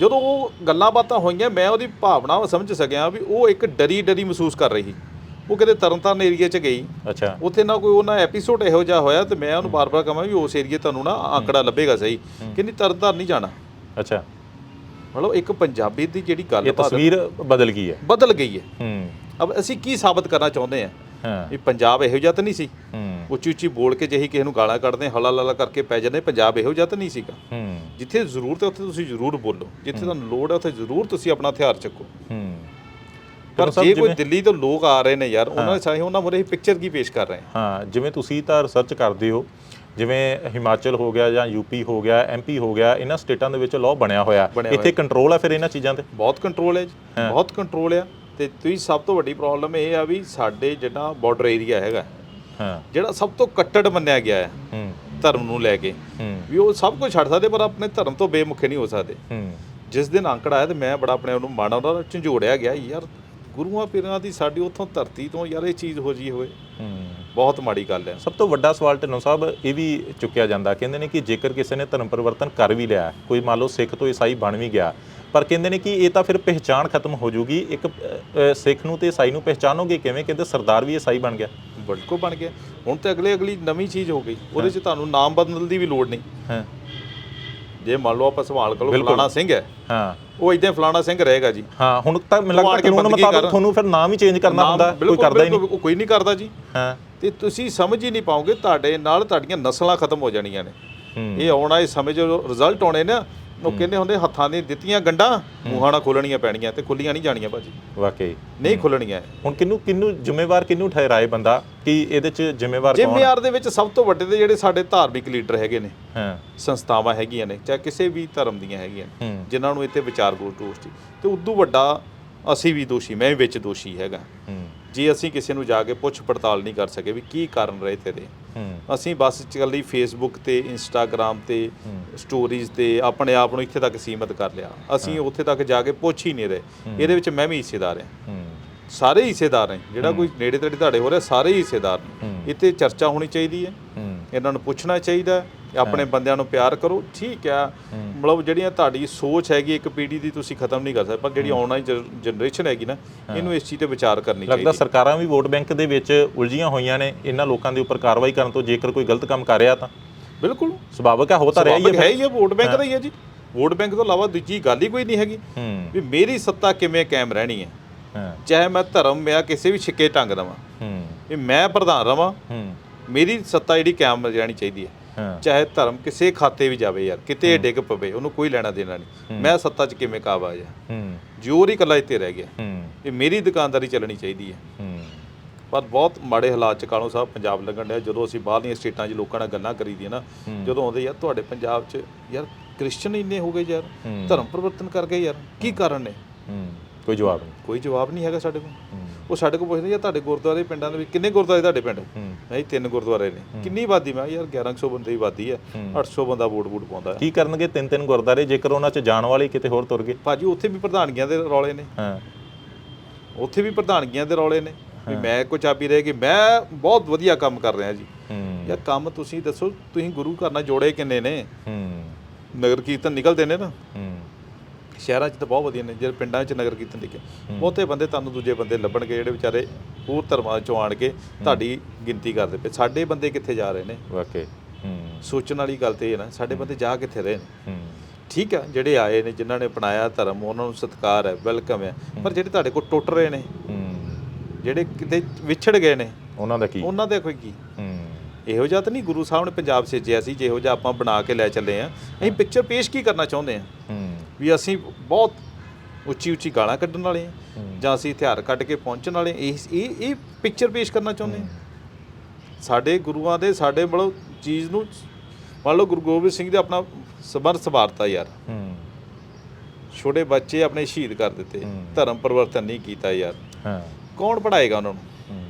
ਜਦੋਂ ਉਹ ਗੱਲਾਂ ਬਾਤਾਂ ਹੋਈਆਂ ਮੈਂ ਉਹਦੀ ਭਾਵਨਾ ਸਮਝ ਸਕਿਆ ਵੀ ਉਹ ਇੱਕ ਡਰੀ ਡਰੀ ਮਹਿਸੂਸ ਕਰ ਰਹੀ। ਉਹ ਕਿਤੇ ਤਰਨਤਾਰਨ ਏਰੀਆ 'ਚ ਗਈ। ਅੱਛਾ। ਉੱਥੇ ਨਾ ਕੋਈ ਉਹਨਾਂ ਐਪੀਸੋਡ ਇਹੋ ਜਿਹਾ ਹੋਇਆ ਤੇ ਮੈਂ ਉਹਨੂੰ ਬਾਰ-ਬਾਰ ਕਹਾਂ ਵੀ ਉਸ ਏਰੀਏ ਤੁਹਾਨੂੰ ਨਾ ਆંકੜਾ ਲੱਭੇਗਾ ਸਹੀ। ਕਹਿੰਦੀ ਤਰਨਤਾਰਨ ਨਹੀਂ ਜਾਣਾ। ਅੱਛਾ। ਮਤਲਬ ਇੱਕ ਪੰਜਾਬੀ ਦੀ ਜਿਹੜੀ ਇਹ ਗੱਲ ਤਸਵੀਰ ਬਦਲ ਗਈ ਹੈ। ਬਦਲ ਗਈ ਹੈ। ਹੂੰ। ਅਬ ਅਸੀਂ ਕੀ ਸਾਬਤ ਕਰਨਾ ਚਾਹੁੰਦੇ ਹਾਂ ਹਾਂ। ਵੀ ਪੰਜਾਬ ਇਹੋ ਜਿਹਾ ਤਾਂ ਨਹੀਂ ਸੀ? ਉੱਚੀ ਉੱਚੀ ਬੋਲ ਕੇ ਜਿਹੀ ਕਿਸੇ ਨੂੰ ਗਾਲਾਂ ਕੱਢਦੇ ਹਲਾ ਲਾਲਾ ਕਰਕੇ ਪੈ ਜਾਂਦੇ ਪੰਜਾਬ ਇਹੋ ਜਿਹਾ ਤਾਂ ਨਹੀਂ ਸੀਗਾ। ਜਿੱਥੇ ਜ਼ਰੂਰਤ ਹੈ ਉੱਥੇ ਤੁਸੀਂ ਜ਼ਰੂਰ ਬੋਲੋ। ਜਿੱਥੇ ਤੁਹਾਨੂੰ ਲੋੜ ਹੈ ਉੱਥੇ ਜ਼ਰੂਰ ਤੁਸੀਂ ਆਪਣਾ ਹਥਿਆਰ ਚੱਕੋ। ਪਰ ਜੇ ਕੋਈ ਦਿੱਲੀ ਤੋਂ ਲੋਕ ਆ ਰਹੇ ਨੇ ਯਾਰ ਉਹਨਾਂ ਦੇ ਸਾਹੀ ਉਹਨਾਂ ਮੁਰੇ ਪਿਕਚਰ ਕੀ ਪੇਸ਼ ਕਰ ਰਹੇ ਹਾਂ ਹਾਂ ਜਿਵੇਂ ਤੁਸੀਂ ਤਾਂ ਰਿਸਰਚ ਕਰਦੇ ਹੋ ਜਿਵੇਂ ਹਿਮਾਚਲ ਹੋ ਗਿਆ ਜਾਂ ਯੂਪੀ ਹੋ ਗਿਆ ਐਮਪੀ ਹੋ ਗਿਆ ਇਹਨਾਂ ਸਟੇਟਾਂ ਦੇ ਵਿੱਚ ਲਾਅ ਬਣਿਆ ਹੋਇਆ। ਇੱਥੇ ਕੰਟਰੋਲ ਆ ਫਿਰ ਇਹਨਾਂ ਚੀਜ਼ਾਂ ਤੇ? ਬਹੁਤ ਕੰਟਰੋਲ ਹੈ ਬਹੁਤ ਕੰਟਰੋਲ ਆ। ਤੇ ਤੁਸੀਂ ਸਭ ਤੋਂ ਵੱਡੀ ਪ੍ਰੋਬਲਮ ਇਹ ਆ ਵੀ ਸਾਡੇ ਜਿਹੜਾ ਬਾਰਡਰ ਏਰੀਆ ਹੈਗਾ ਹਾਂ। ਜਿਹੜਾ ਸਭ ਤੋਂ ਕੱਟੜ ਮੰਨਿਆ ਗਿਆ ਹੈ ਹੂੰ। ਧਰਮ ਨੂੰ ਲੈ ਕੇ। ਹੂੰ। ਵੀ ਉਹ ਸਭ ਕੁਝ ਛੱਡ ਸਕਦੇ ਪਰ ਆਪਣੇ ਧਰਮ ਤੋਂ ਬੇਮੁਖੇ ਨਹੀਂ ਹੋ ਸਕਦੇ। ਹੂੰ। ਜਿਸ ਦਿਨ ਅੰਕੜਾ ਆਇਆ ਤੇ ਮੈਂ ਬੜਾ ਆਪਣੇ ਆਪ ਨੂੰ ਮਾਣਾ ਉਹਨਾਂ ਨਾਲ ਝੰਜੋੜਿਆ ਗਿਆ ਯਾਰ ਗੁਰੂਆਂ ਪੀਰਾਂ ਦੀ ਸਾਡੀ ਉੱਥੋਂ ਧਰਤੀ ਤੋਂ ਯਾਰ ਇਹ ਚੀਜ਼ ਹੋ ਜੀ ਹੋਏ। ਹੂੰ। ਬਹੁਤ ਮਾੜੀ ਗੱਲ ਹੈ। ਸਭ ਤੋਂ ਵੱਡਾ ਸਵਾਲ ਢਿੱਲੋਂ ਸਾਹਿਬ ਇਹ ਵੀ ਚੁੱਕਿਆ ਜਾਂਦਾ ਕਹਿੰਦੇ ਨੇ ਕਿ ਜੇਕਰ ਕਿਸੇ ਨੇ ਧਰਮ ਪਰਿਵਰਤਨ ਕਰ ਵੀ ਲਿਆ ਕੋਈ ਮੰਨ ਲਓ ਸਿੱਖ ਤੋਂ ਈਸਾਈ ਬਣ ਵੀ ਗਿਆ ਪਰ ਕਹਿੰਦੇ ਨੇ ਕਿ ਇਹ ਤਾਂ ਫਿਰ ਪਹਿਚਾਣ ਖਤਮ ਹੋ ਜਾਊਗੀ ਇੱਕ ਸਿੱਖ ਨੂੰ ਤੇ ਈਸਾਈ ਨੂੰ ਪਹਿਚਾਨੋਗੇ ਕਿਵੇਂ? ਕਹਿੰਦੇ ਸਰਦਾਰ ਵੀ ਈਸਾਈ ਬਣ ਗਿਆ। ਬਿਲਕੁਲ ਬਣ ਗਿਆ। ਹੁਣ ਤੇ ਅਗਲੇ ਅਗਲੀ ਨਵੀਂ ਚੀਜ਼ ਹੋ ਗਈ। ਉਹਦੇ 'ਚ ਤੁਹਾਨੂੰ ਨਾਮ ਬਦਲਣ ਦੀ ਵੀ ਲੋੜ ਨਹੀਂ। ਹਾਂ। ਜੇ ਮੰਨ ਲਓ ਆਪਾਂ ਸਵਾਲ ਕਰੋ ਫਲਾਣਾ ਸਿੰਘ ਹੈ। ਹਾਂ। ਉਹ ਇਦਾਂ ਫਲਾਣਾ ਸਿੰਘ ਰਹੇਗਾ ਜੀ। ਹਾਂ ਹੁਣ ਤਾਂ ਮੈਨੂੰ ਲੱਗਦਾ ਕਾਨੂੰਨ ਮੁਤਾਬਕ। ਤੁਹਾਨੂੰ ਫਿਰ ਨਾਮ ਹੀ ਚੇਂਜ ਕਰਨਾ ਹੁੰਦਾ ਕੋਈ ਕਰਦਾ ਹੀ ਨਹੀਂ। ਕੋਈ ਨਹੀਂ ਕਰਦਾ ਜੀ। ਹਾਂ। ਤੇ ਤੁਸੀਂ ਸਮਝ ਹੀ ਨਹੀਂ ਪਾਓਗੇ ਤੁਹਾਡੇ ਨਾਲ ਤੁਹਾਡੀਆਂ ਨਸਲਾਂ ਖਤਮ ਹੋ ਜਾਣੀਆਂ ਨੇ। ਇਹ ਆਉਣਾ ਇਹ ਸਮੇਂ ਜੋ ਰਿਜ਼ਲਟ ਆਉਣੇ ਨਾ ਉਹ ਕਹਿੰਦੇ ਹੁੰਦੇ ਹੱਥਾਂ ਦੀ ਦਿੱਤੀਆਂ ਗੰਢਾਂ ਮੂੰਹਾਂ ਨਾਲ ਖੋਲਣੀਆਂ ਪੈਣੀਆਂ ਤੇ ਖੁੱਲੀਆਂ ਨਹੀਂ ਜਾਣੀਆਂ ਭਾਜੀ। ਵਾਕਈ। ਨਹੀਂ ਖੁੱਲਣੀਆਂ। ਹੁਣ ਕਿੰਨੂੰ ਕਿੰਨੂੰ ਜ਼ਿੰਮੇਵਾਰ ਕਿੰਨੂੰ ਠਹਿਰਾਏ ਬੰਦਾ ਕਿ ਇਹਦੇ ਚ ਜ਼ਿੰਮੇਵਾਰ ਕੌਣ ਜ਼ਿੰਮੇਵਾਰ ਦੇ ਵਿੱਚ ਸਭ ਤੋਂ ਵੱਡੇ ਤੇ ਜਿਹੜੇ ਸਾਡੇ ਧਾਰਮਿਕ ਲੀਡਰ ਹੈਗੇ ਨੇ ਹਾਂ। ਸੰਸਥਾਵਾਂ ਹੈਗੀਆਂ ਨੇ ਚਾਹੇ ਕਿਸੇ ਵੀ ਧਰਮ ਦੀਆਂ ਹੈਗੀਆਂ ਨੇ ਜਿਨ੍ਹਾਂ ਨੂੰ ਇੱਥੇ ਵਿਚਾਰ ਗੋਸ਼ਟੀ ਤੇ ਉਦੋਂ ਵੱਡਾ ਅਸੀਂ ਵੀ ਦੋਸ਼ੀ ਮੈਂ ਵੀ ਵਿੱਚ ਦੋਸ਼ੀ ਹੈਗਾ। ਹੂੰ। ਜੇ ਅਸੀਂ ਕਿਸੇ ਨੂੰ ਜਾ ਕੇ ਪੁੱਛ ਪੜਤਾਲ ਨਹੀਂ ਕਰ ਸਕੇ ਵੀ ਕੀ ਕਾਰਨ ਰਹੇ ਤੇਰੇ ਅਸੀਂ ਬਸ ਚੱਲੀ ਫੇਸਬੁੱਕ ਤੇ ਇੰਸਟਾਗ੍ਰam ਤੇ ਸਟੋਰੀਜ਼ ਤੇ ਆਪਣੇ ਆਪ ਨੂੰ ਇੱਥੇ ਤੱਕ ਸੀਮਤ ਕਰ ਲਿਆ। ਅਸੀਂ ਉੱਥੇ ਤੱਕ ਜਾ ਕੇ ਪੁੱਛ ਹੀ ਨਹੀਂ ਰਹੇ। ਇਹਦੇ ਵਿੱਚ ਮੈਂ ਵੀ ਹਿੱਸੇਦਾਰ ਹਾਂ। ਸਾਰੇ ਹਿੱਸੇਦਾਰ ਨੇ। ਜਿਹੜਾ ਕੋਈ ਨੇੜੇ ਤੇੜੇ ਤੁਹਾਡੇ ਹੋ ਰਿਹਾ ਸਾਰੇ ਹਿੱਸੇਦਾਰ ਨੇ। ਇੱਥੇ ਚਰਚਾ ਹੋਣੀ ਚਾਹੀਦੀ ਹੈ। ਇਹਨਾਂ ਨੂੰ ਪੁੱਛਣਾ ਚਾਹੀਦਾ ਆਪਣੇ ਬੰਦਿਆਂ ਨੂੰ ਪਿਆਰ ਕਰੋ ਠੀਕ ਆ ਮਤਲਬ ਜਿਹੜੀਆਂ ਤੁਹਾਡੀ ਸੋਚ ਹੈਗੀ ਇੱਕ ਪੀੜ੍ਹੀ ਦੀ ਤੁਸੀਂ ਖਤਮ ਨਹੀਂ ਕਰ ਸਕਦੇ ਪਰ ਜਿਹੜੀ ਆਉਣ ਵਾਲੀ ਜਨਰੇਸ਼ਨ ਹੈਗੀ ਨਾ ਇਹਨੂੰ ਇਸ ਚੀਜ਼ ਤੇ ਵਿਚਾਰ ਕਰਨੀ ਲੱਗਦਾ ਚਾਹੀਦੀ। ਸਰਕਾਰਾਂ ਵੀ ਵੋਟ ਬੈਂਕ ਦੇ ਵਿੱਚ ਉਲਝੀਆਂ ਹੋਈਆਂ ਨੇ ਇਹਨਾਂ ਲੋਕਾਂ ਦੇ ਉੱਪਰ ਕਾਰਵਾਈ ਕਰਨ ਤੋਂ ਜੇਕਰ ਕੋਈ ਗਲਤ ਕੰਮ ਕਰ ਰਿਹਾ ਤਾਂ। ਬਿਲਕੁਲ। ਸੁਭਾਵਿਕ ਹੈ ਹੋ ਤਾਂ ਰਿਹਾ ਹੀ ਹੈ ਹੈ ਹੀ ਹੈ ਵੋਟ ਬੈਂਕ ਦਾ ਹੀ ਹੈ ਜੀ। ਵੋਟ ਬੈਂਕ ਤੋਂ ਇਲਾਵਾ ਦੂਜੀ ਗੱਲ ਹੀ ਕੋਈ ਨਹੀਂ ਹੈਗੀ ਵੀ ਮੇਰੀ ਸੱਤਾ ਕਿਵੇਂ ਕਾਇਮ ਰਹਿਣੀ ਹੈ। ਚਾਹੇ ਮੈਂ ਧਰਮ ਜਾਂ ਕਿਸੇ ਵੀ ਛਿੱਕੇ ਟੰਗ ਦਵਾਂ। ਵੀ ਮੈਂ ਪ੍ਰਧਾਨ ਰਵਾਂ। ਮੇਰੀ ਸੱਤਾ ਜਿਹੜੀ ਕਾਇਮ ਰਹਿਣੀ ਚਾਹੀਦੀ ਹਾਂ। ਚਾਹੇ ਧਰਮ ਕਿਸੇ ਖਾਤੇ ਵੀ ਜਾਵੇ ਯਾਰ ਕਿਤੇ ਡਿੱਗ ਪਵੇ ਉਹਨੂੰ ਕੋਈ ਲੈਣਾ ਦੇਣਾ ਨਹੀਂ। ਮੈਂ ਸੱਤਾ 'ਚ ਕਿਵੇਂ ਕਾਬ ਆ ਜਾ ਜੋਰ ਹੀ ਇਕੱਲਾ ਇੱਥੇ ਰਹਿ ਗਿਆ। ਇਹ ਮੇਰੀ ਦੁਕਾਨਦਾਰੀ ਚੱਲਣੀ ਚਾਹੀਦੀ ਹੈ। ਪਰ ਬਹੁਤ ਮਾੜੇ ਹਾਲਾਤ ਚ ਕਾਲੋ ਸਾਹਿਬ ਪੰਜਾਬ ਲੱਗਣ ਡਿਆ ਜਦੋਂ ਅਸੀਂ ਬਾਹਰਲੀਆਂ ਸਟੇਟਾਂ 'ਚ ਲੋਕਾਂ ਨਾਲ ਗੱਲਾਂ ਕਰੀਦੀਆਂ ਨਾ ਜਦੋਂ ਆਉਂਦੇ ਯਾਰ ਤੁਹਾਡੇ ਪੰਜਾਬ 'ਚ ਯਾਰ ਕ੍ਰਿਸਚਨ ਇੰਨੇ ਹੋ ਗਏ ਯਾਰ। ਧਰਮ ਪਰਿਵਰਤਨ ਕਰ ਗਏ ਯਾਰ ਕੀ ਕਾਰਨ ਨੇ? ਕੋਈ ਜਵਾਬ ਨਹੀਂ। ਕੋਈ ਜਵਾਬ ਨਹੀਂ ਹੈਗਾ ਸਾਡੇ ਕੋਲ। ਉਹ ਸਾਡੇ ਕੋਲ ਪੁੱਛਦੇ ਯਾਰ ਤੁਹਾਡੇ ਗੁਰਦੁਆਰੇ ਪਿੰਡਾਂ ਦੇ ਵਿੱਚ ਕਿੰਨੇ ਗੁਰਦੁਆਰੇ ਤੁਹਾਡੇ ਪਿੰਡ? ਨਹੀਂ ਤਿੰਨ ਗੁਰਦੁਆਰੇ ਨੇ। ਕਿੰਨੀ ਆਬਾਦੀ ਮੈਂ ਯਾਰ 1100 ਬੰਦੇ ਦੀ ਆਬਾਦੀ ਹੈ। 800 ਬੰਦਾ ਵੋਟ ਵੋਟ ਪਾਉਂਦਾ। ਕੀ ਕਰਨਗੇ ਤਿੰਨ ਤਿੰਨ ਗੁਰਦਾਰੇ ਜੇਕਰ ਉਹਨਾਂ ਚ ਜਾਣ ਵਾਲੇ ਕਿਤੇ ਹੋਰ ਤੁਰ ਗਏ? ਭਾਜੀ ਉੱਥੇ ਵੀ ਪ੍ਰਧਾਨਗੀਆਂ ਦੇ ਰੌਲੇ ਨੇ। ਹਾਂ। ਉੱਥੇ ਵੀ ਪ੍ਰਧਾਨਗੀਆਂ ਦੇ ਰੌਲੇ ਨੇ। ਵੀ ਮੈਂ ਕੋ ਚਾਬੀ ਰਹਿ ਗਈ ਮੈਂ ਬਹੁਤ ਵਧੀਆ ਕੰਮ ਕਰ ਰਿਹਾ ਜੀ। ਯਾਰ ਕੰਮ ਤੁਸੀਂ ਦੱਸੋ ਤੁਸੀਂ ਗੁਰੂ ਘਰ ਨਾਲ ਜੋੜੇ ਕਿੰਨੇ ਨੇ? ਹੂੰ। ਨਗਰ ਕੀਰਤਨ ਨਿਕਲਦੇ ਨੇ ਨਾ। ਹੂੰ। ਸ਼ਹਿਰਾਂ 'ਚ ਤਾਂ ਬਹੁਤ ਵਧੀਆ ਨੇ ਜਿਹੜੇ ਪਿੰਡਾਂ 'ਚ ਨਗਰ ਕੀਰਤਨ ਲਿਖੇ ਬਹੁਤੇ ਬੰਦੇ ਤੁਹਾਨੂੰ ਦੂਜੇ ਬੰਦੇ ਲੱਭਣਗੇ ਜਿਹੜੇ ਵਿਚਾਰੇ ਹੋਰ ਧਰਮਾਂ 'ਚੋਂ ਆਣ ਕੇ ਤੁਹਾਡੀ ਗਿਣਤੀ ਕਰਦੇ ਪਏ। ਸਾਡੇ ਬੰਦੇ ਕਿੱਥੇ ਜਾ ਰਹੇ ਨੇ? ਵਾਕਈ ਹੂੰ। ਸੋਚਣ ਵਾਲੀ ਗੱਲ ਤੇ ਇਹ ਨਾ ਸਾਡੇ ਬੰਦੇ ਜਾ ਕਿੱਥੇ ਰਹੇ ਨੇ? ਹੂੰ। ਠੀਕ ਆ ਜਿਹੜੇ ਆਏ ਨੇ ਜਿਨ੍ਹਾਂ ਨੇ ਅਪਣਾਇਆ ਧਰਮ ਉਹਨਾਂ ਨੂੰ ਸਤਿਕਾਰ ਹੈ ਵੈਲਕਮ ਹੈ। ਪਰ ਜਿਹੜੇ ਤੁਹਾਡੇ ਕੋਲ ਟੁੱਟ ਰਹੇ ਨੇ ਹੂੰ। ਜਿਹੜੇ ਕਿਤੇ ਵਿਛੜ ਗਏ ਨੇ ਉਹਨਾਂ ਦਾ ਕੀ? ਉਹਨਾਂ ਦੇ ਕੋਈ ਕੀ? ਹੂੰ। ਇਹੋ ਜਿਹਾ ਤਾਂ ਨਹੀਂ ਗੁਰੂ ਸਾਹਿਬ ਨੇ ਪੰਜਾਬ ਸਿਰਜਿਆ ਸੀ ਜਿਹੋ ਜਿਹਾ ਆਪਾਂ ਬਣਾ ਕੇ ਲੈ ਚੱਲੇ ਆ। ਅਸੀਂ ਪਿਕਚਰ ਪੇਸ਼ ਕੀ ਕਰਨਾ ਚਾਹੁੰਦੇ ਆ? ਹੂੰ। ਵੀ ਅਸੀਂ ਬਹੁਤ ਉੱਚੀ ਉੱਚੀ ਗਾਲਾਂ ਕੱਢਣ ਵਾਲੇ ਜਾਂ ਅਸੀਂ ਹਥਿਆਰ ਕੱਢ ਕੇ ਪਹੁੰਚਣ ਵਾਲੇ। ਇਹ ਇਹ ਇਹ ਪਿਕਚਰ ਪੇਸ਼ ਕਰਨਾ ਚਾਹੁੰਦੇ ਆ ਸਾਡੇ ਗੁਰੂਆਂ ਦੇ ਸਾਡੇ ਮਤਲਬ ਚੀਜ਼ ਨੂੰ ਮੰਨ ਲਓ ਗੁਰੂ ਗੋਬਿੰਦ ਸਿੰਘ ਦੇ ਆਪਣਾ ਸਬਰ ਸਵਾਰਤਾ ਯਾਰ। ਹੂੰ। ਛੋਟੇ ਬੱਚੇ ਆਪਣੇ ਸ਼ਹੀਦ ਕਰ ਦਿੱਤੇ। ਧਰਮ ਪਰਿਵਰਤਨ ਨਹੀਂ ਕੀਤਾ ਯਾਰ। ਹਾਂ। ਕੌਣ ਪੜਾਏਗਾ ਉਹਨਾਂ ਨੂੰ? ਹੂੰ।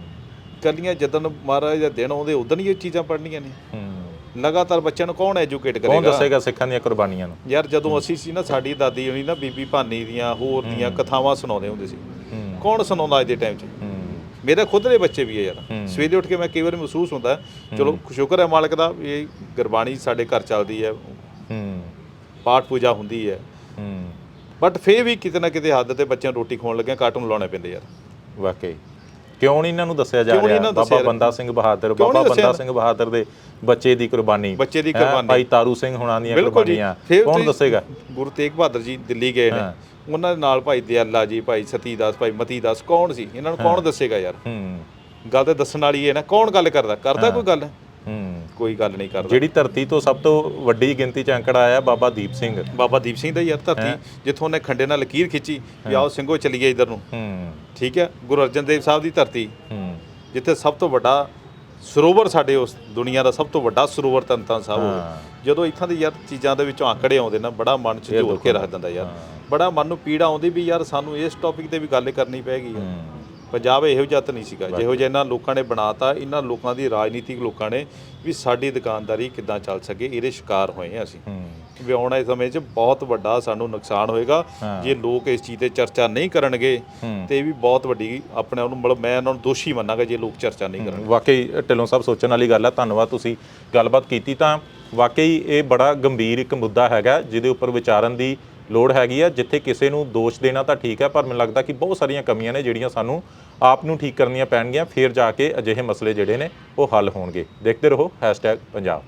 ਕੱਲੀਆਂ ਜਦੋਂ ਮਹਾਰਾਜ ਦਾ ਦਿਨ ਆਉਂਦੇ ਉਦੋਂ ਹੀ ਇਹ ਚੀਜ਼ਾਂ ਪੜ੍ਹਨੀਆਂ ਨੇ। ਹੂੰ। ਲਗਾਤਾਰ ਬੱਚਿਆਂ ਨੂੰ ਕੌਣ ਐਜੂਕੇਟ ਕੌਣ ਕਰੇਗਾ? ਦੱਸੇਗਾ ਸਿੱਖਾਂ ਦੀਆਂ ਕੁਰਬਾਨੀਆਂ ਨੂੰ? ਯਾਰ ਜਦੋਂ ਅਸੀਂ ਸੀ ਨਾ ਸਾਡੀ ਦਾਦੀ ਹੋਣੀ ਨਾ ਬੀਬੀ ਭਾਨੀ ਦੀਆਂ ਹੋਰ ਦੀਆਂ ਕਥਾਵਾਂ ਸੁਣਾਉਂਦੇ ਹੁੰਦੇ ਸੀ। ਕੌਣ ਸੁਣਾਉਂਦਾ ਅੱਜ ਦੇ ਟਾਈਮ 'ਚ? ਮੇਰੇ ਖੁਦ ਦੇ ਬੱਚੇ ਵੀ ਹੈ ਯਾਰ। ਸਵੇਰੇ ਉੱਠ ਕੇ ਮੈਂ ਕਈ ਵਾਰ ਮਹਿਸੂਸ ਹੁੰਦਾ ਚਲੋ ਸ਼ੁਕਰ ਹੈ ਮਾਲਕ ਦਾ ਇਹ ਗੁਰਬਾਣੀ ਸਾਡੇ ਘਰ ਚੱਲਦੀ ਹੈ। ਹੂੰ। ਪਾਠ ਪੂਜਾ ਹੁੰਦੀ ਹੈ। ਹੂੰ। ਬਟ ਫੇਰ ਵੀ ਕਿਤੇ ਨਾ ਕਿਤੇ ਹੱਦ ਤੇ ਬੱਚਿਆਂ ਰੋਟੀ ਖਵਾਉਣ ਲੱਗਿਆ ਕਾਰਟੂਨ ਲਾਉਣੇ ਪੈਂਦੇ ਯਾਰ। ਵਾਕਈ। ਕਿਉਂ ਨਹੀਂ ਇਹਨਾਂ ਨੂੰ ਦੱਸਿਆ ਜਾ ਰਿਹਾ? ਬਾਬਾ ਬੰਦਾ ਸਿੰਘ ਬਹਾਦਰ ਬਾਬਾ ਬੰਦਾ? ਸਿੰਘ ਬਹਾਦਰ ਦੇ ਬੱਚੇ ਦੀ ਕੁਰਬਾਨੀ। ਬੱਚੇ ਦੀ ਕੁਰਬਾਨੀ। ਭਾਈ ਤਾਰੂ ਸਿੰਘ ਹੁਣਾਂ ਦੀਆਂ ਕੁਰਬਾਨੀਆਂ। ਕੌਣ ਦੱਸੇਗਾ? ਗੁਰੂ ਤੇਗ ਬਹਾਦਰ ਜੀ ਦਿੱਲੀ ਗਏ ਨੇ। ਉਹਨਾਂ ਦੇ ਨਾਲ ਭਾਈ ਦਿਆਲਾ ਜੀ ਭਾਈ ਸਤੀਦਾਸ ਭਾਈ ਮਤੀਦਾਸ ਕੌਣ ਸੀ? ਇਹਨਾਂ ਨੂੰ ਕੌਣ ਦੱਸੇਗਾ ਯਾਰ? ਹੂੰ। ਗੱਲ ਤੇ ਦੱਸਣ ਵਾਲੀ ਹੈ ਨਾ ਕੌਣ ਗੱਲ ਕਰਦਾ? ਕਰਦਾ ਕੋਈ ਗੱਲ? ਹੂੰ। ਕੋਈ ਗੱਲ ਨਹੀਂ ਕਰਦਾ। ਜਿਹੜੀ ਧਰਤੀ ਤੋਂ ਸਭ ਤੋਂ ਵੱਡੀ ਗਿਣਤੀ ਚ ਅੰਕੜਾ ਆਇਆ ਬਾਬਾ ਦੀਪ ਸਿੰਘ। ਬਾਬਾ ਦੀਪ ਸਿੰਘ ਦਾ ਯਾਰ ਧਰਤੀ ਜਿੱਥੋਂ ਉਹਨੇ ਖੰਡੇ ਨਾਲ ਲਕੀਰ ਖਿੱਚੀ ਵੀ ਆਓ ਸਿੰਘੋ ਚੱਲੀਏ ਇਧਰ ਨੂੰ। ਹੂੰ। ਠੀਕ ਹੈ? ਗੁਰੂ ਅਰਜਨ ਦੇਵ ਸਾਹਿਬ ਦੀ ਧਰਤੀ ਹੂੰ। ਜਿੱਥੇ ਸਭ ਤੋਂ ਵੱਡਾ ਸਰੋਵਰ ਸਾਡੇ ਉਸ ਦੁਨੀਆ ਦਾ ਸਭ ਤੋਂ ਵੱਡਾ ਸਰੋਵਰ ਤਨਤਨ ਸਾਹਿਬ। ਹੋਵੇ ਜਦੋਂ ਇੱਥਾਂ ਦੀ ਯਾਰ ਚੀਜ਼ਾਂ ਦੇ ਵਿੱਚੋਂ ਆਂਕੜੇ ਆਉਂਦੇ ਨਾ ਬੜਾ ਮਨ ਚ ਜੋੜ ਕੇ ਰੱਖ ਦਿੰਦਾ ਯਾਰ। ਬੜਾ ਮਨ ਨੂੰ ਪੀੜਾ ਆਉਂਦੀ ਵੀ ਯਾਰ ਸਾਨੂੰ ਇਸ ਟੌਪਿਕ ਤੇ ਵੀ ਗੱਲ ਕਰਨੀ ਪੈਗੀ ਯਾਰ। ਪੰਜਾਬ ਇਹੋ ਜਿਹਾ ਤਾਂ ਨਹੀਂ ਸੀਗਾ। ਜਿਹੋ ਜਿਹਾ ਇਹਨਾਂ ਲੋਕਾਂ ਨੇ ਬਣਾਤਾ ਇਹਨਾਂ ਲੋਕਾਂ ਦੀ ਰਾਜਨੀਤਿਕ ਲੋਕਾਂ ਨੇ ਵੀ ਸਾਡੀ ਦੁਕਾਨਦਾਰੀ ਕਿੱਦਾਂ ਚੱਲ ਸਕੇ ਇਹਦੇ ਸ਼ਿਕਾਰ ਹੋਏ ਹਾਂ ਅਸੀਂ। ਵੀ ਆਉਣ ਵਾਲੇ ਸਮੇਂ 'ਚ ਬਹੁਤ ਵੱਡਾ ਸਾਨੂੰ ਨੁਕਸਾਨ ਹੋਏਗਾ। ਜੇ ਲੋਕ ਇਸ ਚੀਜ਼ ਤੇ ਚਰਚਾ ਨਹੀਂ ਕਰਨਗੇ। ਤੇ ਇਹ ਵੀ ਬਹੁਤ ਵੱਡੀ ਆਪਣੇ ਆਪ ਨੂੰ ਮਤਲਬ ਮੈਂ ਇਹਨਾਂ ਨੂੰ ਦੋਸ਼ੀ ਮੰਨਾਂਗਾ ਜੇ ਲੋਕ ਚਰਚਾ ਨਹੀਂ ਕਰਨਗੇ। ਵਾਕਈ ਢਿੱਲੋਂ ਸਾਹਿਬ ਸੋਚਣ ਵਾਲੀ ਗੱਲ ਹੈ ਧੰਨਵਾਦ ਤੁਸੀਂ ਗੱਲਬਾਤ ਕੀਤੀ ਤਾਂ। ਵਾਕਈ ਇਹ ਬੜਾ ਗੰਭੀਰ ਇੱਕ ਮੁੱਦਾ ਹੈਗਾ ਜਿਹਦੇ ਉੱਪਰ ਵਿਚਾਰਨ ਦੀ ਲੋੜ ਹੈਗੀ ਆ। ਜਿੱਥੇ ਕਿਸੇ ਨੂੰ ਦੋਸ਼ ਦੇਣਾ ਤਾਂ ਠੀਕ ਹੈ ਪਰ ਮੈਨੂੰ ਲੱਗਦਾ ਕਿ ਬਹੁਤ ਸਾਰੀਆਂ ਕਮੀਆਂ ਨੇ ਜਿਹੜੀਆਂ ਸਾਨੂੰ ਆਪ ਨੂੰ ਠੀਕ ਕਰਨੀਆਂ ਪੈਣਗੀਆਂ, ਫਿਰ ਜਾ ਕੇ ਅਜਿਹੇ ਮਸਲੇ ਜਿਹੜੇ ਨੇ ਉਹ ਹੱਲ ਹੋਣਗੇ। ਦੇਖਦੇ ਰਹੋ #ਪੰਜਾਬ।